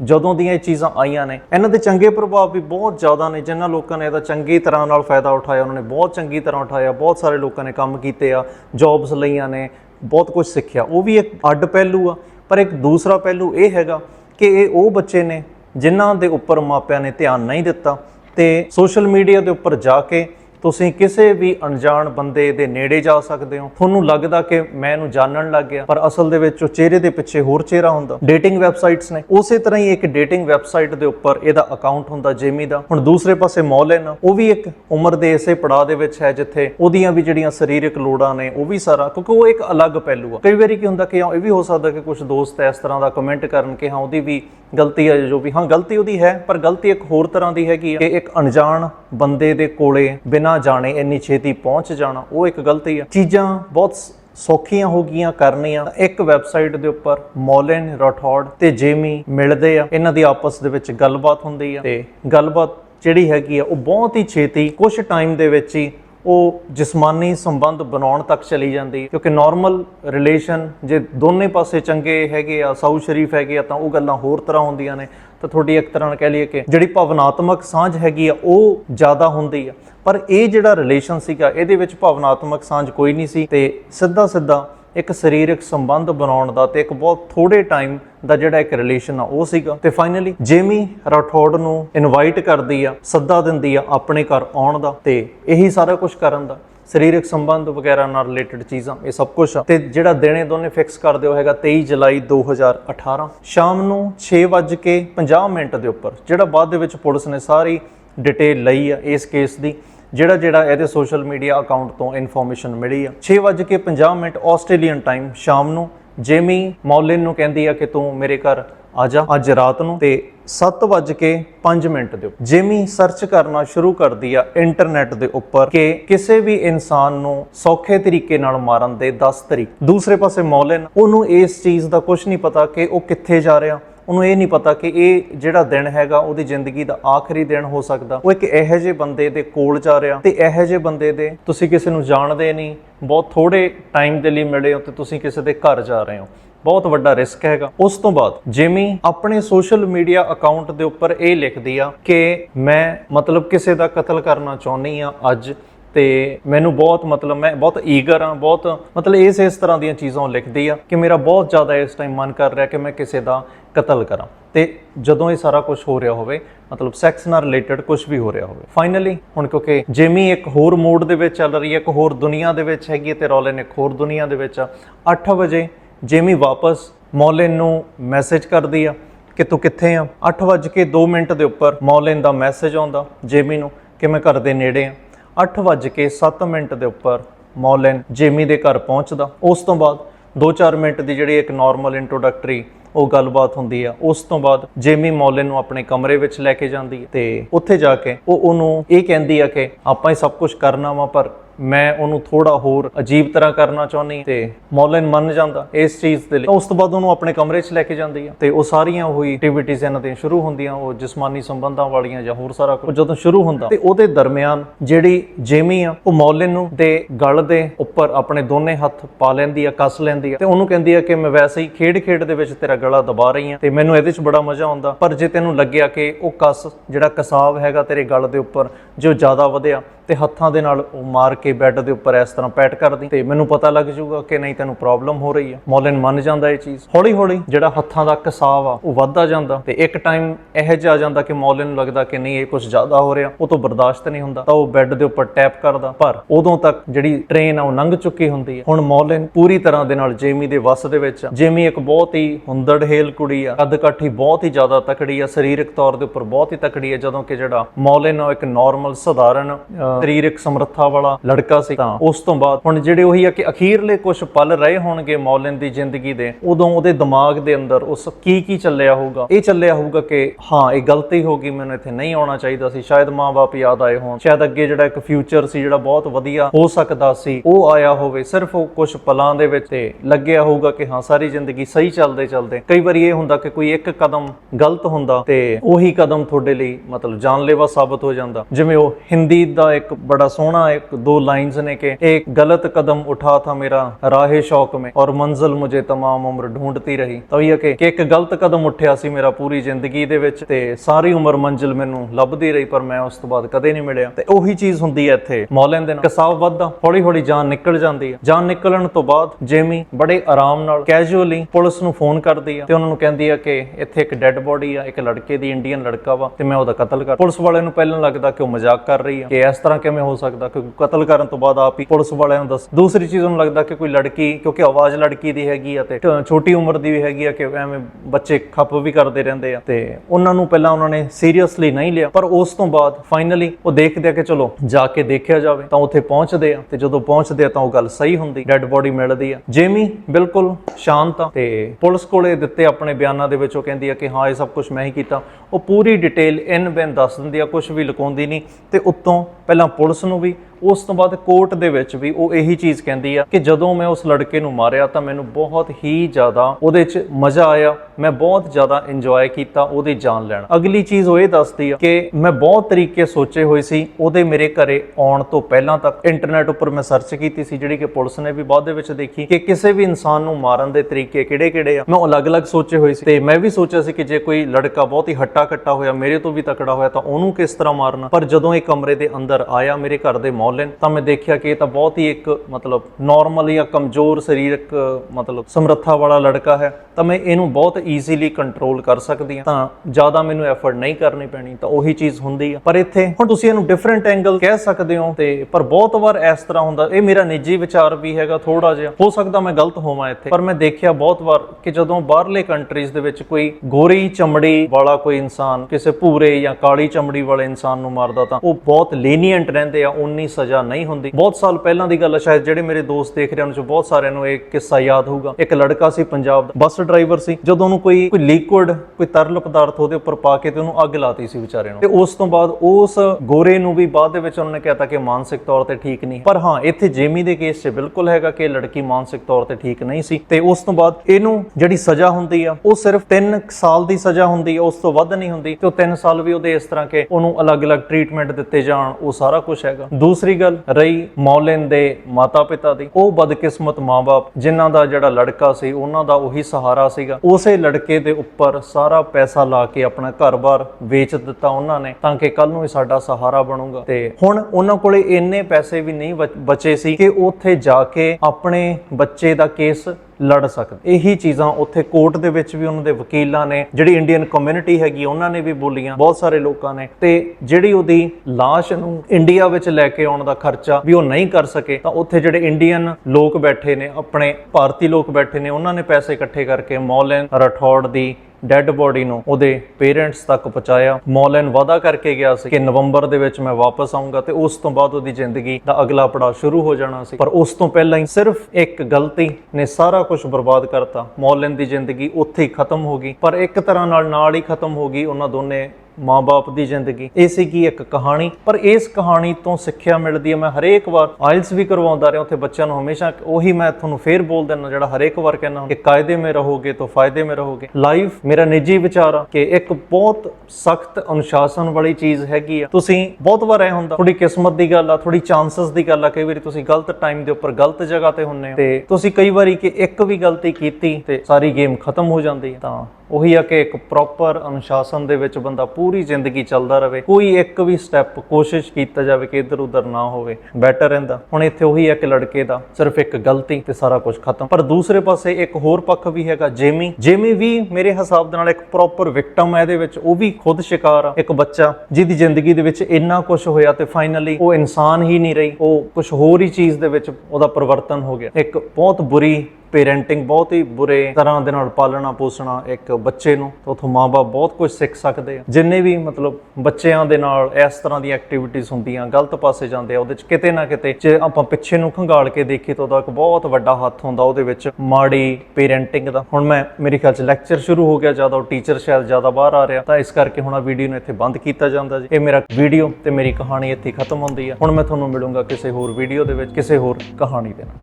ਜਦੋਂ ਦੀਆਂ ਇਹ ਚੀਜ਼ਾਂ ਆਈਆਂ ਨੇ। ਇਹਨਾਂ ਦੇ ਚੰਗੇ ਪ੍ਰਭਾਵ ਵੀ ਬਹੁਤ ਜ਼ਿਆਦਾ ਨੇ। ਜਿਨ੍ਹਾਂ ਲੋਕਾਂ ਨੇ ਇਹਦਾ ਚੰਗੀ ਤਰ੍ਹਾਂ ਨਾਲ ਫਾਇਦਾ ਉਠਾਇਆ, ਉਹਨਾਂ ਨੇ ਬਹੁਤ ਚੰਗੀ ਤਰ੍ਹਾਂ ਉਠਾਇਆ। ਬਹੁਤ ਸਾਰੇ ਲੋਕਾਂ ਨੇ ਕੰਮ ਕੀਤੇ ਆ, ਜੌਬਸ ਲਈਆਂ ਨੇ, ਬਹੁਤ ਕੁਝ ਸਿੱਖਿਆ। ਉਹ ਵੀ ਇੱਕ ਅੱਡ ਪਹਿਲੂ ਆ। ਪਰ ਇੱਕ ਦੂਸਰਾ ਪਹਿਲੂ ਇਹ ਹੈਗਾ ਕਿ ਇਹ ਉਹ ਬੱਚੇ ਨੇ ਜਿਨ੍ਹਾਂ ਦੇ ਉੱਪਰ ਮਾਪਿਆਂ ਨੇ ਧਿਆਨ ਨਹੀਂ ਦਿੱਤਾ ਤੇ ਸੋਸ਼ਲ ਮੀਡੀਆ ਦੇ ਉੱਪਰ ਜਾ ਕੇ ਤੁਸੀਂ ਕਿਸੇ ਵੀ ਅਣਜਾਣ ਬੰਦੇ ਦੇ ਨੇੜੇ ਜਾ ਸਕਦੇ ਹੋ। ਤੁਹਾਨੂੰ ਲੱਗਦਾ ਕਿ ਮੈਂ ਇਹਨੂੰ ਜਾਣਨ ਲੱਗ ਗਿਆ, ਪਰ ਅਸਲ ਦੇ ਵਿੱਚ ਉਹ ਚਿਹਰੇ ਦੇ ਪਿੱਛੇ ਹੋਰ ਚਿਹਰਾ ਹੁੰਦਾ। ਡੇਟਿੰਗ ਵੈਬਸਾਈਟਸ ਨੇ। ਉਸੇ ਤਰ੍ਹਾਂ ਹੀ ਇੱਕ ਡੇਟਿੰਗ ਵੈਬਸਾਈਟ ਦੇ ਉੱਪਰ ਇਹਦਾ ਅਕਾਊਂਟ ਹੁੰਦਾ ਜੇਮੀ ਦਾ। ਹੁਣ ਦੂਸਰੇ ਪਾਸੇ ਮੌਲਨ ਉਹ ਵੀ ਇੱਕ ਉਮਰ ਦੇ ਇਸੇ ਪੜਾਅ ਦੇ ਵਿੱਚ ਹੈ ਜਿੱਥੇ ਉਹਦੀਆਂ ਵੀ ਜਿਹੜੀਆਂ ਸਰੀਰਕ ਲੋੜਾਂ ਨੇ, ਉਹ ਵੀ ਸਾਰਾ, ਕਿਉਂਕਿ ਉਹ ਇੱਕ ਅਲੱਗ ਪਹਿਲੂ ਆ। ਕਈ ਵਾਰੀ ਕੀ ਹੁੰਦਾ ਕਿ ਇਹ ਵੀ ਹੋ ਸਕਦਾ ਕਿ ਕੁਝ ਦੋਸਤ ਇਸ ਤਰ੍ਹਾਂ ਦਾ ਕਮੈਂਟ ਕਰਨ ਕਿ ਹਾਂ, ਉਹਦੀ ਵੀ ਗਲਤੀ ਹੈ ਜੋ ਵੀ। ਹਾਂ, ਗਲਤੀ ਉਹਦੀ ਹੈ, ਪਰ ਗਲਤੀ ਇੱਕ ਹੋਰ ਤਰ੍ਹਾਂ ਦੀ ਹੈਗੀ ਕਿ ਇੱਕ ਅਣਜਾਣ ਬੰਦੇ ਦੇ ਕੋਲੇ ਬਿਨਾਂ ਜਾਣੇ, ਇੰਨੀ ਛੇਤੀ ਪਹੁੰਚ ਜਾਣਾ, ਉਹ ਇੱਕ ਗਲਤੀ ਆ। ਚੀਜ਼ਾਂ ਬਹੁਤ ਸੌਖੀਆਂ ਹੋ ਗਈਆਂ ਕਰਨੀਆਂ। ਇੱਕ ਵੈਬਸਾਈਟ ਦੇ ਉੱਪਰ ਮੋਲਿਨ ਰੋਥੌੜ ਤੇ ਜੇਮੀ ਮਿਲਦੇ ਆ। ਇਹਨਾਂ ਦੀ ਆਪਸ ਦੇ ਵਿੱਚ ਗੱਲਬਾਤ ਹੁੰਦੀ ਆ। ਤੇ ਗੱਲਬਾਤ ਜਿਹੜੀ ਹੈਗੀ ਆ, ਉਹ ਬਹੁਤ ਹੀ ਛੇਤੀ ਕੁਝ ਟਾਈਮ ਦੇ ਵਿੱਚ ਹੀ ਉਹ ਜਿਸਮਾਨੀ ਸੰਬੰਧ ਬਣਾਉਣ ਤੱਕ ਚਲੀ ਜਾਂਦੀ ਕਿਉਂਕਿ ਨਾਰਮਲ ਰਿਲੇਸ਼ਨ ਜੇ ਦੋਨੇ ਪਾਸੇ ਚੰਗੇ ਹੈਗੇ ਆ, ਸਾਊ ਸ਼ਰੀਫ ਹੈਗੇ ਆ, ਤਾਂ ਉਹ ਗੱਲਾਂ ਹੋਰ ਤਰ੍ਹਾਂ ਹੁੰਦੀਆਂ ਨੇ। ਤਾਂ ਤੁਹਾਡੀ ਇੱਕ ਤਰ੍ਹਾਂ ਨਾਲ ਕਹਿ ਲਈਏ ਕਿ ਜਿਹੜੀ ਭਾਵਨਾਤਮਕ ਸਾਂਝ ਹੈਗੀ ਆ, ਉਹ ਜ਼ਿਆਦਾ ਹੁੰਦੀ ਆ। ਪਰ ਇਹ ਜਿਹੜਾ ਰਿਲੇਸ਼ਨ ਸੀਗਾ, ਇਹਦੇ ਵਿੱਚ ਭਾਵਨਾਤਮਕ ਸਾਂਝ ਕੋਈ ਨਹੀਂ ਸੀ ਤੇ ਸਿੱਧਾ ਸਿੱਧਾ ਇੱਕ ਸਰੀਰਕ ਸੰਬੰਧ ਬਣਾਉਣ ਦਾ ਤੇ ਇੱਕ ਬਹੁਤ ਥੋੜੇ ਟਾਈਮ ਦਾ ਜਿਹੜਾ ਇੱਕ ਰਿਲੇਸ਼ਨ ਆ, ਉਹ ਸੀਗਾ। ਤੇ ਫਾਈਨਲੀ ਜੇਮੀ ਰਾਠੌੜ ਨੂੰ ਇਨਵਾਈਟ ਕਰਦੀ ਆ, ਸੱਦਾ ਦਿੰਦੀ ਆ ਆਪਣੇ ਘਰ ਆਉਣ ਦਾ ਤੇ ਇਹੀ ਸਾਰਾ ਕੁਝ ਕਰਨ ਦਾ। ਸਰੀਰਕ ਸੰਬੰਧ ਵਗੈਰਾ ਨਾਲ ਰਿਲੇਟਡ ਚੀਜ਼ਾਂ, ਇਹ ਸਭ ਕੁਝ ਆ। ਤੇ ਜਿਹੜਾ ਦਿਨੇ ਦੋਨੇ ਫਿਕਸ ਕਰ ਦਿਓ ਹੈਗਾ 23 ਜੁਲਾਈ 2018 ਸ਼ਾਮ ਨੂੰ 6:50 ਮਿੰਟ ਦੇ ਉੱਪਰ, ਜਿਹੜਾ ਬਾਅਦ ਦੇ ਵਿੱਚ ਪੁਲਿਸ ਨੇ ਸਾਰੀ ਡਿਟੇਲ ਲਈ ਆ ਇਸ ਕੇਸ ਦੀ ਜਿਹੜਾ ਜਿਹੜਾ ਇਹਦੇ ਸੋਸ਼ਲ ਮੀਡੀਆ ਅਕਾਊਂਟ ਤੋਂ ਇਨਫੋਰਮੇਸ਼ਨ ਮਿਲੀ ਆ। 6:50 ਮਿੰਟ ਆਸਟ੍ਰੇਲੀਅਨ ਟਾਈਮ ਸ਼ਾਮ ਨੂੰ। ਜੇਮੀ ਮੌਲਿਨ ਨੂੰ ਕਹਿੰਦੀ ਆ ਕਿ ਤੂੰ ਮੇਰੇ ਘਰ ਆ ਜਾ ਅੱਜ ਰਾਤ ਨੂੰ ਤੇ 7:05 ਮਿੰਟ ਦੇ ਜੇਮੀ ਸਰਚ ਕਰਨਾ ਸ਼ੁਰੂ ਕਰਦੀ ਆ ਇੰਟਰਨੈਟ ਦੇ ਉੱਪਰ ਕਿ ਕਿਸੇ ਵੀ ਇਨਸਾਨ ਨੂੰ ਸੌਖੇ ਤਰੀਕੇ ਨਾਲ ਮਾਰਨ ਦੇ 10 ਤਰੀਕ। ਦੂਸਰੇ ਪਾਸੇ ਮੌਲਿਨ, ਉਹਨੂੰ ਇਸ ਚੀਜ਼ ਦਾ ਕੁਝ ਨਹੀਂ ਪਤਾ ਕਿ ਉਹ ਕਿੱਥੇ ਜਾ ਰਿਹਾ। ਉਹਨੂੰ ਇਹ ਨਹੀਂ ਪਤਾ ਕਿ ਇਹ ਜਿਹੜਾ ਦਿਨ ਹੈਗਾ, ਉਹਦੀ ਜ਼ਿੰਦਗੀ ਦਾ ਆਖਰੀ ਦਿਨ ਹੋ ਸਕਦਾ। ਉਹ ਇੱਕ ਇਹੋ ਜਿਹੇ ਬੰਦੇ ਦੇ ਕੋਲ ਜਾ ਰਿਹਾ ਤੇ ਇਹੋ ਜਿਹੇ ਬੰਦੇ ਦੇ ਤੁਸੀਂ ਕਿਸੇ ਨੂੰ ਜਾਣਦੇ ਨਹੀਂ, ਬਹੁਤ ਥੋੜੇ ਟਾਈਮ ਦੇ ਲਈ ਮਿਲੇ ਹੋ ਤੇ ਤੁਸੀਂ ਕਿਸੇ ਦੇ ਘਰ ਜਾ ਰਹੇ ਹੋ। ਬਹੁਤ ਵੱਡਾ ਰਿਸਕ ਹੈਗਾ। ਉਸ ਤੋਂ ਬਾਅਦ ਜਿਮੀ ਆਪਣੇ ਸੋਸ਼ਲ ਮੀਡੀਆ ਅਕਾਊਂਟ ਦੇ ਉੱਪਰ ਇਹ ਲਿਖਦੀ ਆ ਕਿ ਮੈਂ ਮਤਲਬ ਕਿਸੇ ਦਾ ਕਤਲ ਕਰਨਾ ਚਾਹੁੰਦੀ ਆ ਅੱਜ। ਤੇ ਮੈਨੂੰ ਬਹੁਤ ਮਤਲਬ ਮੈਂ ਬਹੁਤ ਈਗਰ ਹਾਂ, ਬਹੁਤ ਮਤਲਬ ਇਸ ਇਸ ਤਰ੍ਹਾਂ ਦੀਆਂ ਚੀਜ਼ਾਂ ਉਹ ਲਿਖਦੀ ਆ ਕਿ ਮੇਰਾ ਬਹੁਤ ਜ਼ਿਆਦਾ ਇਸ ਟਾਈਮ ਮਨ ਕਰ ਰਿਹਾ ਕਿ ਮੈਂ ਕਿਸੇ ਦਾ ਕਤਲ ਕਰਾਂ। ਤੇ ਜਦੋਂ ਇਹ ਸਾਰਾ ਕੁਝ ਹੋ ਰਿਹਾ ਹੋਵੇ, ਮਤਲਬ ਸੈਕਸ ਨਾਲ ਰਿਲੇਟਡ ਕੁਝ ਵੀ ਹੋ ਰਿਹਾ ਹੋਵੇ। ਫਾਈਨਲੀ ਹੁਣ ਕਿਉਂਕਿ ਜੇਮੀ ਇੱਕ ਹੋਰ ਮੂਡ ਦੇ ਵਿੱਚ ਚੱਲ ਰਹੀ ਹੈ ਇੱਕ ਹੋਰ ਦੁਨੀਆ ਦੇ ਵਿੱਚ ਹੈਗੀ ਹੈ ਤੇ ਰੋਲਨ ਇੱਕ ਹੋਰ ਦੁਨੀਆ ਦੇ ਵਿੱਚ ਆ 8 ਵਜੇ ਜੇਮੀ ਵਾਪਸ ਮੌਲਿਨ ਨੂੰ ਮੈਸੇਜ ਕਰਦੀ ਆ ਕਿ ਤੂੰ ਕਿੱਥੇ ਆ 8:02 ਮਿੰਟ ਦੇ ਉੱਪਰ ਮੌਲਿਨ ਦਾ ਮੈਸੇਜ ਆਉਂਦਾ ਜੇਮੀ ਨੂੰ ਕਿ ਮੈਂ ਘਰ ਦੇ ਨੇੜੇ ਆ 8:07 ਮਿੰਟ ਦੇ ਉੱਪਰ ਮੌਲਿਨ ਜੇਮੀ ਦੇ ਘਰ ਪਹੁੰਚਦਾ। ਉਸ ਤੋਂ ਬਾਅਦ 2-4 ਮਿੰਟ ਦੀ ਜਿਹੜੀ ਇੱਕ ਨਾਰਮਲ ਇੰਟਰੋਡਕਟਰੀ ਉਹ ਗੱਲਬਾਤ ਹੁੰਦੀ ਆ, ਉਸ ਤੋਂ ਬਾਅਦ ਜੇਮੀ ਮੌਲਿਨ ਨੂੰ ਆਪਣੇ ਕਮਰੇ ਵਿੱਚ ਲੈ ਕੇ ਜਾਂਦੀ ਹੈ ਤੇ ਉੱਥੇ ਜਾ ਕੇ ਉਹ ਉਹਨੂੰ ਇਹ ਕਹਿੰਦੀ ਆ ਕਿ ਆਪਾਂ ਇਹ ਸਭ ਕੁਝ ਕਰਨਾ ਵਾ, ਪਰ ਮੈਂ ਉਹਨੂੰ ਥੋੜਾ ਹੋਰ ਅਜੀਬ ਤਰ੍ਹਾਂ ਕਰਨਾ ਚਾਹੁੰਦੀ ਤੇ ਮੌਲਿਨ ਮੰਨ ਜਾਂਦਾ ਇਸ ਚੀਜ਼ ਦੇ ਲਈ। ਉਸ ਤੋਂ ਬਾਅਦ ਉਹਨੂੰ ਆਪਣੇ ਕਮਰੇ 'ਚ ਲੈ ਕੇ ਜਾਂਦੀ ਆ ਤੇ ਉਹ ਸਾਰੀਆਂ ਉਹੀ ਐਕਟੀਵਿਟੀਜ਼ ਇਹਨਾਂ ਦੀਆਂ ਸ਼ੁਰੂ ਹੁੰਦੀਆਂ, ਉਹ ਜਿਸਮਾਨੀ ਸੰਬੰਧਾਂ ਵਾਲੀਆਂ ਜਾਂ ਹੋਰ ਸਾਰਾ ਕੁਝ ਜਦੋਂ ਸ਼ੁਰੂ ਹੁੰਦਾ। ਤੇ ਉਹਦੇ ਦਰਮਿਆਨ ਜਿਹੜੀ ਜੇਮੀ ਆ, ਉਹ ਮੌਲਿਨ ਨੂੰ ਦੇ ਗਲ ਦੇ ਉੱਪਰ ਆਪਣੇ ਦੋਨੇ ਹੱਥ ਪਾ ਲੈਂਦੀ ਆ, ਕੱਸ ਲੈਂਦੀ ਆ ਤੇ ਉਹਨੂੰ ਕਹਿੰਦੀ ਆ ਕਿ ਮੈਂ ਵੈਸੇ ਹੀ ਖੇਡ-ਖੇਡ ਦੇ ਵਿੱਚ ਤੇਰਾ ਗਲਾ ਦਬਾ ਰਹੀ ਆ ਤੇ ਮੈਨੂੰ ਇਹਦੇ 'ਚ ਬੜਾ ਮਜ਼ਾ ਆਉਂਦਾ। ਪਰ ਜੇ ਤੈਨੂੰ ਲੱਗਿਆ ਕਿ ਉਹ ਕੱਸ, ਜਿਹੜਾ ਕਸਾਬ ਹੈਗਾ ਤੇਰੇ ਗਲ ਦੇ ਉੱਪਰ, ਜੋ ਜ਼ਿਆਦਾ ਵਧਿਆ ਤੇ ਹੱਥਾਂ ਦੇ ਨਾਲ ਉਹ ਮਾਰ ਕੇ ਬੈੱਡ ਦੇ ਉੱਪਰ ਇਸ ਤਰ੍ਹਾਂ ਪੈਟ ਕਰਦੀ। ਤੇ ਮੈਨੂੰ ਪਤਾ ਲੱਗ ਜਾਊਗਾ ਕਿ ਨਹੀਂ, ਤੈਨੂੰ ਪ੍ਰੋਬਲਮ ਹੋ ਰਹੀ ਹੈ ਮੌਲਿਨ ਮੰਨ ਜਾਂਦਾ ਇਹ ਚੀਜ਼। ਹੌਲੀ ਹੌਲੀ ਜਿਹੜਾ ਹੱਥਾਂ ਦਾ ਕਸਾਵ ਆ, ਉਹ ਵੱਧਦਾ ਜਾਂਦਾ। ਤੇ ਇੱਕ ਟਾਈਮ ਇਹੋ ਜਿਹਾ ਆ ਜਾਂਦਾ ਕਿ ਮੌਲਿਨ ਨੂੰ ਲੱਗਦਾ ਕਿ ਨਹੀਂ, ਇਹ ਕੁਝ ਜ਼ਿਆਦਾ ਹੋ ਰਿਹਾ। ਉਹ ਤੋਂ ਬਰਦਾਸ਼ਤ ਨਹੀਂ ਹੁੰਦਾ। ਤਾਂ ਉਹ ਬੈੱਡ ਦੇ ਉੱਪਰ ਟੈਪ ਕਰਦਾ। ਪਰ ਉਦੋਂ ਤੱਕ ਜਿਹੜੀ ਟ੍ਰੇਨ ਆ, ਉਹ ਲੰਘ ਚੁੱਕੀ ਹੁੰਦੀ ਹੈ ਹੁਣ ਮੌਲਿਨ ਪੂਰੀ ਤਰ੍ਹਾਂ ਦੇ ਨਾਲ ਜੇਮੀ ਦੇ ਵੱਸ ਦੇ ਵਿੱਚ ਜੇਮੀ ਇੱਕ ਬਹੁਤ ਹੀ ਹੁੰਦੜ ਹੇਲ ਕੁੜੀ ਆ। ਕੱਦ ਕਾਠੀ ਬਹੁਤ ਹੀ ਜ਼ਿਆਦਾ ਤਕੜੀ ਆ। ਸਰੀਰਕ ਤੌਰ ਦੇ ਉੱਪਰ ਬਹੁਤ ਹੀ ਤਕੜੀ ਆ। ਜਦੋਂ ਕਿ ਜਿਹੜਾ ਮੌਲਿਨ ਆ, ਉਹ ਇੱਕ ਨਾਰਮਲ ਸਧਾਰਨ ਸਰੀਰਕ ਸਮਰੱਥਾ ਵਾਲਾ ਲੜਕਾ ਸੀ ਤਾਂ ਉਸ ਤੋਂ ਬਾਅਦ ਹੁਣ ਜਿਹੜੇ ਉਹੀ ਆ ਕਿ ਅਖੀਰਲੇ ਕੁਝ ਪਲ ਰਹੇ ਹੋਣਗੇ ਮੌਲਿਨ ਦੀ ਜ਼ਿੰਦਗੀ ਦੇ, ਉਦੋਂ ਉਹਦੇ ਦਿਮਾਗ ਦੇ ਅੰਦਰ ਉਸ ਕੀ ਕੀ ਚੱਲਿਆ ਹੋਊਗਾ? ਇਹ ਚੱਲਿਆ ਹੋਊਗਾ ਕਿ ਹਾਂ, ਇਹ ਗਲਤੀ ਹੋ ਗਈ, ਮੈਨੂੰ ਇੱਥੇ ਨਹੀਂ ਆਉਣਾ ਚਾਹੀਦਾ ਸੀ। ਸ਼ਾਇਦ ਮਾਂ-ਬਾਪ ਯਾਦ ਆਏ ਹੋਣ। ਸ਼ਾਇਦ ਅੱਗੇ ਜਿਹੜਾ ਇੱਕ ਫਿਊਚਰ ਸੀ, ਜਿਹੜਾ ਬਹੁਤ ਵਧੀਆ ਹੋ ਸਕਦਾ ਸੀ, ਉਹ ਆਇਆ ਹੋਵੇ। ਸਿਰਫ ਉਹ ਕੁਝ ਪਲਾਂ ਦੇ ਵਿੱਚ ਤੇ ਲੱਗਿਆ ਹੋਊਗਾ ਕਿ ਹਾਂ, ਸਾਰੀ ਜ਼ਿੰਦਗੀ ਸਹੀ ਚੱਲਦੇ ਚੱਲਦੇ। ਕਈ ਵਾਰੀ ਇਹ ਹੁੰਦਾ ਕਿ ਕੋਈ ਇੱਕ ਕਦਮ ਗਲਤ ਹੁੰਦਾ ਤੇ ਉਹੀ ਕਦਮ ਤੁਹਾਡੇ ਲਈ ਮਤਲਬ ਜਾਨਲੇਵਾ ਸਾਬਤ ਹੋ ਜਾਂਦਾ। ਜਿਵੇਂ ਉਹ ਹਿੰਦੀ ਦਾ ਇੱਕ ਬੜਾ ਸੋਹਣਾ ਇੱਕ ਦੋ ਲਾਈਨਸ ਨੇ ਕਿ ਇੱਕ ਗਲਤ ਕਦਮ ਉਠਾ ਥਾ ਮੇਰਾ ਰਾਹੇ ਸ਼ੌਕ में और मंजिल मुझे तमाम उम्र ढूंढती रही ਤਾਂ ਇਹ ਹੈ ਕਿ ਕਿ ਇੱਕ ਗਲਤ ਕਦਮ ਉੱਠਿਆ ਸੀ ਮੇਰਾ ਪੂਰੀ ਜ਼ਿੰਦਗੀ ਦੇ ਵਿੱਚ ਤੇ ਸਾਰੀ ਉਮਰ ਮੰਜ਼ਿਲ ਮੈਨੂੰ ਲੱਭਦੀ ਰਹੀ ਪਰ ਮੈਂ ਉਸ ਤੋਂ ਬਾਅਦ ਕਦੇ ਨਹੀਂ ਮਿਲਿਆ ਤੇ ਉਹੀ ਚੀਜ਼ ਹੁੰਦੀ ਹੈ ਇੱਥੇ ਮੌਲਨ ਦੇ ਨਾਲ ਕਸਾਵ ਵੱਧਦਾ ਹੌਲੀ ਹੌਲੀ ਜਾਨ ਨਿਕਲ ਜਾਂਦੀ ਹੈ ਜਾਨ ਨਿਕਲਣ ਤੋਂ ਬਾਅਦ ਜੇਮੀ ਬੜੇ ਆਰਾਮ ਨਾਲ ਕੈਜੂਅਲੀ ਪੁਲਿਸ ਨੂੰ ਫੋਨ ਕਰਦੀ ਆ ਤੇ ਉਹਨਾਂ ਨੂੰ ਕਹਿੰਦੀ ਆ ਕਿ ਇੱਥੇ ਇੱਕ ਡੈੱਡ ਬੋਡੀ ਆ ਇੱਕ ਲੜਕੇ ਦੀ ਇੰਡੀਅਨ ਲੜਕਾ ਵਾ ਤੇ ਮੈਂ ਉਹਦਾ ਕਤਲ ਕਰ ਪੁਲਿਸ ਵਾਲਿਆਂ ਨੂੰ ਪਹਿਲਾਂ ਲੱਗਦਾ ਕਿ ਉਹ ਮਜ਼ਾਕ ਕਰ ਰਹੀ ਆ ਕਿ ਇਸ ਤਰ੍ਹਾਂ ਕਿਵੇਂ ਹੋ ਸਕਦਾ ਕਿਉਂਕਿ ਕਤਲ ਕਰਨ ਤੋਂ ਬਾਅਦ ਆਪ ਹੀ ਪੁਲਿਸ ਵਾਲਿਆਂ ਨੂੰ ਦੱਸ ਦੂਸਰੀ ਚੀਜ਼ ਉਹਨੂੰ ਲੱਗਦਾ ਕਿ ਕੋਈ ਲੜਕੀ ਕਿਉਂਕਿ ਆਵਾਜ਼ ਲੜਕੀ ਦੀ ਹੈਗੀ ਆ ਤੇ ਛੋਟੀ ਉਮਰ ਦੀ ਵੀ ਹੈਗੀ ਆ ਕਿ ਐਵੇਂ ਬੱਚੇ ਖੱਪ ਵੀ ਕਰਦੇ ਰਹਿੰਦੇ ਆ। ਤੇ ਉਹਨਾਂ ਨੂੰ ਪਹਿਲਾਂ ਉਹਨਾਂ ਨੇ ਸੀਰੀਅਸਲੀ ਨਹੀਂ ਲਿਆ। ਪਰ ਉਸ ਤੋਂ ਬਾਅਦ ਫਾਈਨਲੀ ਉਹ ਦੇਖਦੇ ਆ ਕਿ ਚਲੋ ਜਾ ਕੇ ਦੇਖਿਆ ਜਾਵੇ ਤਾਂ ਉੱਥੇ ਪਹੁੰਚਦੇ ਆ ਤੇ ਜਦੋਂ ਪਹੁੰਚਦੇ ਆ ਤਾਂ ਉਹ ਗੱਲ ਸਹੀ ਹੁੰਦੀ। ਡੈੱਡ ਬੋਡੀ ਮਿਲਦੀ ਆ। ਜੇਮੀ ਬਿਲਕੁਲ ਸ਼ਾਂਤ ਆ ਤੇ ਪੁਲਿਸ ਕੋਲੇ ਦਿੱਤੇ ਆਪਣੇ ਬਿਆਨਾਂ ਦੇ ਵਿੱਚ ਉਹ ਕਹਿੰਦੀ ਆ ਕਿ ਹਾਂ, ਇਹ ਸਭ ਕੁਝ ਮੈਂ ਹੀ ਕੀਤਾ। ਉਹ ਪੂਰੀ ਡਿਟੇਲ ਇਨ ਬਿਨ ਦੱਸ ਦਿੰਦੀ ਆ ਕੁਝ ਵੀ ਲੁਕਾਉਂਦੀ ਨਹੀਂ ਤੇ ਉੱਤੋਂ ਪਹਿਲਾਂ ਪੁਲਿਸ ਨੂੰ ਵੀ, ਉਸ ਤੋਂ ਬਾਅਦ ਕੋਰਟ ਦੇ ਵਿੱਚ ਵੀ ਉਹ ਇਹੀ ਚੀਜ਼ ਕਹਿੰਦੀ ਆ ਕਿ ਜਦੋਂ ਮੈਂ ਉਸ ਲੜਕੇ ਨੂੰ ਮਾਰਿਆ ਤਾਂ ਮੈਨੂੰ ਬਹੁਤ ਹੀ ਜ਼ਿਆਦਾ ਉਹਦੇ 'ਚ ਮਜ਼ਾ ਆਇਆ, ਮੈਂ ਬਹੁਤ ਜ਼ਿਆਦਾ ਇੰਜੋਏ ਕੀਤਾ ਉਹਦੀ ਜਾਨ ਲੈਣ। ਅਗਲੀ ਚੀਜ਼ ਉਹ ਇਹ ਦੱਸਦੀ ਆ ਕਿ ਮੈਂ ਬਹੁਤ ਤਰੀਕੇ ਸੋਚੇ ਹੋਏ ਸੀ, ਉਹਦੇ ਮੇਰੇ ਘਰੇ ਆਉਣ ਤੋਂ ਪਹਿਲਾਂ ਤੱਕ। ਇੰਟਰਨੈਟ ਉੱਪਰ ਮੈਂ ਸਰਚ ਕੀਤੀ ਸੀ, ਜਿਹੜੀ ਕਿ ਪੁਲਿਸ ਨੇ ਵੀ ਬਾਅਦ ਦੇ ਵਿੱਚ ਦੇਖੀ ਕਿ ਕਿਸੇ ਵੀ ਇਨਸਾਨ ਨੂੰ ਮਾਰਨ ਦੇ ਤਰੀਕੇ ਕਿਹੜੇ-ਕਿਹੜੇ ਆ। ਮੈਂ ਉਹ ਅਲੱਗ-ਅਲੱਗ ਸੋਚੇ ਹੋਏ ਸੀ ਤੇ ਮੈਂ ਵੀ ਸੋਚਿਆ ਸੀ ਕਿ ਜੇ ਕੋਈ ਲੜਕਾ ਬਹੁਤ ਹੀ ਹੱਟਾ-ਕੱਟਾ ਹੋਇਆ, ਮੇਰੇ ਤੋਂ ਵੀ ਤਕੜਾ ਹੋਇਆ ਤਾਂ ਉਹਨੂੰ ਕਿਸ ਤਰ੍ਹਾਂ ਮਾਰਨਾ? ਪਰ ਜਦੋਂ ਇਹ ਕਮਰੇ ਦੇ ਅੰਦਰ ਆਇਆ ਮੇਰੇ ਘਰ ਦੇ ਮੌਲਨ, ਤਾਂ ਮੈਂ ਦੇਖਿਆ ਕਿ ਇਹ ਤਾਂ ਬਹੁਤ ਹੀ ਇੱਕ, ਮਤਲਬ ਨਾਰਮਲ ਜਾਂ ਕਮਜ਼ੋਰ ਸਰੀਰਕ, ਮਤਲਬ ਸਮਰੱਥਾ ਵਾਲਾ ਲੜਕਾ ਹੈ। ਤਾਂ ਮੈਂ ਇਹਨੂੰ ਬਹੁਤ ਈਜ਼ੀਲੀ ਕੰਟਰੋਲ ਕਰ ਸਕਦੀ ਹਾਂ। ਤਾਂ ਜ਼ਿਆਦਾ ਮੈਨੂੰ ਐਫਰਟ ਨਹੀਂ ਕਰਨੀ ਪੈਣੀ, ਤਾਂ ਉਹੀ ਚੀਜ਼ ਹੁੰਦੀ ਆ। ਪਰ ਇੱਥੇ ਹੁਣ ਤੁਸੀਂ ਇਹਨੂੰ ਡਿਫਰੈਂਟ ਐਂਗਲ ਕਹਿ ਸਕਦੇ ਹੋ, ਤੇ ਪਰ ਬਹੁਤ ਵਾਰ ਇਸ ਤਰ੍ਹਾਂ ਹੁੰਦਾ, ਇਹ ਮੇਰਾ ਨਿੱਜੀ ਵਿਚਾਰ ਵੀ ਹੈਗਾ ਥੋੜਾ ਜਿਹਾ। ਹੋ ਸਕਦਾ ਮੈਂ ਗਲਤ ਹੋਵਾਂ ਇੱਥੇ, ਪਰ ਮੈਂ ਦੇਖਿਆ ਬਹੁਤ ਵਾਰ ਕਿ ਜਦੋਂ ਬਾਹਰਲੇ ਕੰਟਰੀਜ਼ ਦੇ ਵਿੱਚ ਕੋਈ ਗੋਰੀ ਚਮੜੀ ਵਾਲਾ ਕੋਈ ਇਨਸਾਨ, ਕਿਸੇ ਭੂਰੇ ਜਾਂ ਕਾਲੀ ਚਮੜੀ ਵਾਲੇ ਇਨਸਾਨ ਨੂੰ ਮਾਰਦਾ, ਤਾਂ ਉਹ ਬਹੁਤ ਲੀਨੀਅੰਟ ਲੀਨੀਅੰਟ ਰਹਿੰਦੇ ਆ ਉਨੀ ਸਜ਼ਾ ਨਹੀਂ ਹੁੰਦੀ। ਬਹੁਤ ਸਾਲ ਪਹਿਲਾਂ ਦੀ ਗੱਲ ਹੈ ਸ਼ਾਇਦ ਜਿਹੜੇ ਮੇਰੇ ਦੋਸਤ ਦੇਖ ਰਹੇ ਉਹਨਾਂ ਚੋਂ ਬਹੁਤ ਸਾਰਿਆਂ ਨੂੰ ਇਹ ਕਿੱਸਾ ਯਾਦ ਹੋਊਗਾ। ਇੱਕ ਲੜਕਾ ਸੀ ਪੰਜਾਬ ਦਾ, ਬੱਸ ਡਰਾਈਵਰ ਸੀ। ਜਦੋਂ ਉਹਨੂੰ ਕੋਈ ਕੋਈ ਲਿਕੁਇਡ ਕੋਈ ਤਰਲ ਪਦਾਰਥ ਉਹਦੇ ਉੱਪਰ ਪਾ ਕੇ ਤੇ ਉਹਨੂੰ ਅੱਗ ਲਾਤੀ ਸੀ ਵਿਚਾਰੇ ਨੂੰ। ਤੇ ਉਸ ਤੋਂ ਬਾਅਦ ਉਸ ਗੋਰੇ ਨੂੰ ਵੀ ਬਾਅਦ ਦੇ ਵਿੱਚ ਉਹਨਾਂ ਨੇ ਕਹਿਤਾ ਕਿ ਮਾਨਸਿਕ ਤੌਰ ਤੇ ਠੀਕ ਨਹੀਂ। ਪਰ ਹਾਂ, ਇੱਥੇ ਜੇਮੀ ਦੇ ਕੇਸ 'ਚ ਬਿਲਕੁਲ ਹੈਗਾ ਕਿ ਲੜਕੀ ਮਾਨਸਿਕ ਤੌਰ ਤੇ ਠੀਕ ਨਹੀਂ ਸੀ। ਤੇ ਉਸ ਤੋਂ ਬਾਅਦ ਇਹਨੂੰ ਜਿਹੜੀ ਸਜ਼ਾ ਹੁੰਦੀ ਆ, ਉਹ ਸਿਰਫ 3 ਸਾਲ ਦੀ ਸਜ਼ਾ ਹੁੰਦੀ ਆ, ਉਸ ਤੋਂ ਵੱਧ ਨਹੀਂ ਹੁੰਦੀ। ਤੇ ਉਹ 3 ਸਾਲ ਵੀ ਉਹਦੇ ਇਸ ਤਰ੍ਹਾਂ ਕਿ ਉਹਨੂੰ ਅਲੱਗ-ਅਲੱਗ ਟ੍ਰੀਟਮੈਂਟ ਦਿੱਤੇ ਜਾਣ ਉਹ ਸਾਰਾ ਕੁਝ ਹੈਗਾ। ਦੂਸਰੀ ਗੱਲ, ਰਹੀ ਮੌਲਨ ਦੇ ਮਾਤਾ-ਪਿਤਾ ਦੀ। ਉਹ ਬਦਕਿਸਮਤ ਮਾਪੇ ਜਿਨ੍ਹਾਂ ਦਾ ਜਿਹੜਾ ਲੜਕਾ ਸੀ, ਉਹਨਾਂ ਦਾ ਉਹੀ ਸਹਾਰਾ ਸੀਗਾ। ਉਸੇ ਲੜਕੇ ਦੇ ਉੱਪਰ ਸਾਰਾ ਪੈਸਾ ਲਾ ਕੇ ਆਪਣਾ ਘਰ-ਬਾਰ ਵੇਚ ਦਿੱਤਾ ਉਹਨਾਂ ਨੇ, ਤਾਂ ਕਿ ਕੱਲ ਨੂੰ ਇਹ ਸਾਡਾ ਸਹਾਰਾ ਬਣੂਗਾ। ਤੇ ਹੁਣ ਉਹਨਾਂ ਕੋਲੇ ਇੰਨੇ ਪੈਸੇ ਵੀ ਨਹੀਂ ਬਚੇ ਸੀ ਕਿ ਉੱਥੇ ਜਾ ਕੇ ਆਪਣੇ ਬੱਚੇ ਦਾ ਕੇਸ ਲੜ ਸਕਣ। ਇਹੀ ਚੀਜ਼ਾਂ ਉੱਥੇ ਕੋਰਟ ਦੇ ਵਿੱਚ ਵੀ ਉਹਨਾਂ ਦੇ ਵਕੀਲਾਂ ਨੇ, ਜਿਹੜੀ ਇੰਡੀਅਨ ਕਮਿਊਨਿਟੀ ਹੈਗੀ, ਉਹਨਾਂ ਨੇ ਵੀ ਬੋਲੀਆਂ, ਬਹੁਤ ਸਾਰੇ ਲੋਕਾਂ ਨੇ। ਤੇ ਜਿਹੜੀ ਉਹਦੀ ਲਾਸ਼ ਨੂੰ ਇੰਡੀਆ ਵਿੱਚ ਲੈ ਕੇ ਆਉਣ ਦਾ ਖਰਚਾ ਵੀ ਉਹ ਨਹੀਂ ਕਰ ਸਕੇ, ਤਾਂ ਉੱਥੇ ਜਿਹੜੇ ਇੰਡੀਅਨ ਲੋਕ ਬੈਠੇ ਨੇ, ਆਪਣੇ ਭਾਰਤੀ ਲੋਕ ਬੈਠੇ ਨੇ, ਉਹਨਾਂ ਨੇ ਪੈਸੇ ਇਕੱਠੇ ਕਰਕੇ ਮੌਲਨ ਰਠੌੜ ਦੀ ਡੈੱਡ ਬੋਡੀ ਨੂੰ ਉਹਦੇ ਪੇਰੈਂਟਸ ਤੱਕ ਪਹੁੰਚਾਇਆ। ਮੌਲਨ ਵਾਅਦਾ ਕਰਕੇ ਗਿਆ ਸੀ ਕਿ ਨਵੰਬਰ ਦੇ ਵਿੱਚ ਮੈਂ ਵਾਪਸ ਆਉਂਗਾ ਤੇ ਉਸ ਤੋਂ ਬਾਅਦ ਉਹਦੀ ਜ਼ਿੰਦਗੀ ਦਾ ਅਗਲਾ ਪੜਾਅ ਸ਼ੁਰੂ ਹੋ ਜਾਣਾ ਸੀ। ਪਰ ਉਸ ਤੋਂ ਪਹਿਲਾਂ ਹੀ ਸਿਰਫ ਇੱਕ ਗਲਤੀ ਨੇ ਸਾਰਾ ਕੁਝ ਬਰਬਾਦ ਕਰਤਾ। ਮੌਲਨ ਦੀ ਜ਼ਿੰਦਗੀ ਉੱਥੇ ਹੀ ਖਤਮ ਹੋ ਗਈ। ਪਰ ਇੱਕ ਤਰ੍ਹਾਂ ਨਾਲ ਨਾਲ ਹੀ ਖਤਮ ਹੋ ਗਈ। ਉਹਨਾਂ ਦੋਨੇ ਮਾਂ-ਬਾਪ ਦੀ ਜ਼ਿੰਦਗੀ। ਇਹ ਸੀਗੀ ਇੱਕ ਕਹਾਣੀ, ਪਰ ਇਸ ਕਹਾਣੀ ਤੋਂ ਸਿੱਖਿਆ ਮਿਲਦੀ ਹੈ। ਮੈਂ ਹਰੇਕ ਵਾਰ ਆਇਲਸ ਵੀ ਕਰਵਾਉਂਦਾ ਰਿਹਾ, ਉੱਥੇ ਬੱਚਿਆਂ ਨੂੰ ਹਮੇਸ਼ਾ ਉਹੀ ਮੈਂ ਤੁਹਾਨੂੰ ਫੇਰ ਬੋਲ ਦਿੰਦਾ, ਜਿਹੜਾ ਹਰੇਕ ਵਾਰ ਕਹਿੰਦਾ ਕਿ ਕਾਇਦੇ ਮੇ ਰਹੋਗੇ ਤਾਂ ਫਾਇਦੇ ਮੇ ਰਹੋਗੇ। ਲਾਈਫ ਮੇਰਾ ਨਿੱਜੀ ਵਿਚਾਰ ਆ ਕਿ ਇੱਕ ਬਹੁਤ ਸਖਤ ਅਨੁਸ਼ਾਸਨ ਵਾਲੀ ਚੀਜ਼ ਹੈਗੀ ਆ। ਤੁਸੀਂ ਬਹੁਤ ਵਾਰ ਐ ਹੁੰਦਾ ਥੋੜੀ ਕਿਸਮਤ ਦੀ ਗੱਲ ਆ ਥੋੜੀ ਚਾਂਸਸ ਦੀ ਗੱਲ ਆ, ਕਈ ਵਾਰੀ ਤੁਸੀਂ ਗਲਤ ਟਾਈਮ ਦੇ ਉੱਪਰ ਗਲਤ ਜਗ੍ਹਾ ਤੇ ਹੁੰਨੇ ਹੋ। ਤੇ ਤੁਸੀਂ ਕਈ ਵਾਰੀ ਕਿ ਇੱਕ ਵੀ ਗਲਤੀ ਕੀਤੀ ਤੇ ਸਾਰੀ ਗੇਮ ਖਤਮ ਹੋ ਜਾਂਦੀ ਹੈ ਤਾਂ ਉਹੀ ਆ ਕਿ ਇੱਕ ਪ੍ਰੋਪਰ ਅਨੁਸ਼ਾਸਨ ਦੇ ਵਿੱਚ ਬੰਦਾ ਪੂਰੀ ਜ਼ਿੰਦਗੀ ਚੱਲਦਾ ਰਵੇ ਕੋਈ ਇੱਕ ਵੀ ਸਟੈਪ ਕੋਸ਼ਿਸ਼ ਕੀਤਾ ਜਾਵੇ ਕਿ ਇੱਧਰ ਉੱਧਰ ਨਾ ਹੋਵੇ ਬੈਟਰ ਰਹਿੰਦਾ। ਹੁਣ ਇੱਥੇ ਉਹੀ ਇੱਕ ਲੜਕੇ ਦਾ ਸਿਰਫ ਇੱਕ ਗਲਤੀ ਤੇ ਸਾਰਾ ਕੁਝ ਖਤਮ। ਪਰ ਦੂਸਰੇ ਪਾਸੇ ਇੱਕ ਹੋਰ ਪੱਖ ਵੀ ਹੈਗਾ, ਜੇਮੀ। ਜੇਮੀ ਵੀ ਮੇਰੇ ਹਿਸਾਬ ਦੇ ਨਾਲ ਇੱਕ ਪ੍ਰੋਪਰ ਵਿਕਟਮ ਹੈ ਇਹਦੇ ਵਿੱਚ। ਉਹ ਵੀ ਖੁਦ ਸ਼ਿਕਾਰ ਆ, ਇੱਕ ਬੱਚਾ, ਜਿਹਦੀ ਜ਼ਿੰਦਗੀ ਦੇ ਵਿੱਚ ਇੰਨਾ ਕੁਝ ਹੋਇਆ ਤੇ ਫਾਈਨਲੀ ਉਹ ਇਨਸਾਨ ਹੀ ਨਹੀਂ ਰਹੀ। ਉਹ ਕੁਝ ਹੋਰ ਹੀ ਚੀਜ਼ ਦੇ ਵਿੱਚ ਉਹਦਾ ਪਰਿਵਰਤਨ ਹੋ ਗਿਆ। ਇੱਕ ਬਹੁਤ ਬੁਰੀ ਪੇਰੈਂਟਿੰਗ ਬਹੁਤ ਹੀ ਬੁਰੇ ਤਰ੍ਹਾਂ ਦੇ ਨਾਲ ਪਾਲਣਾ ਪੋਸਣਾ ਇੱਕ ਬੱਚੇ ਨੂੰ, ਤਾਂ ਉਥੋਂ ਮਾਪੇ ਬਹੁਤ ਕੁਝ ਸਿੱਖ ਸਕਦੇ ਆ। ਜਿੰਨੇ ਵੀ ਮਤਲਬ ਬੱਚਿਆਂ ਦੇ ਨਾਲ ਇਸ ਤਰ੍ਹਾਂ ਦੀਆਂ ਐਕਟੀਵਿਟੀਜ਼ ਹੁੰਦੀਆਂ, ਗਲਤ ਪਾਸੇ ਜਾਂਦੇ ਆ, ਉਹਦੇ ਚ ਕਿਤੇ ਨਾ ਕਿਤੇ ਜੇ ਆਪਾਂ ਪਿੱਛੇ ਨੂੰ ਖੰਗਾਲ ਕੇ ਦੇਖੀਏ, ਤਾਂ ਉਹਦਾ ਇੱਕ ਬਹੁਤ ਵੱਡਾ ਹੱਥ ਹੁੰਦਾ, ਉਹਦੇ ਵਿੱਚ ਮਾੜੀ ਪੇਰੈਂਟਿੰਗ ਦਾ। ਹੁਣ ਮੈਂ, ਮੇਰੇ ਖਿਆਲ ਚ ਲੈਕਚਰ ਸ਼ੁਰੂ ਹੋ ਗਿਆ ਜ਼ਿਆਦਾ, ਉਹ ਟੀਚਰ ਸ਼ਾਇਦ ਜ਼ਿਆਦਾ ਬਾਹਰ ਆ ਰਿਹਾ, ਤਾਂ ਇਸ ਕਰਕੇ ਹੁਣ ਆ ਵੀਡੀਓ ਨੂੰ ਇੱਥੇ ਬੰਦ ਕੀਤਾ ਜਾਂਦਾ ਜੀ। ਇਹ ਮੇਰਾ ਵੀਡੀਓ ਤੇ ਮੇਰੀ ਕਹਾਣੀ ਇੱਥੇ ਖਤਮ ਹੁੰਦੀ ਆ। ਹੁਣ ਮੈਂ ਤੁਹਾਨੂੰ ਮਿਲੂੰਗਾ ਕਿਸੇ ਹੋਰ ਵੀਡੀਓ ਦੇ ਵਿੱਚ, ਕਿਸੇ ਹੋਰ ਕਹਾਣੀ ਦੇ ਨਾਲ।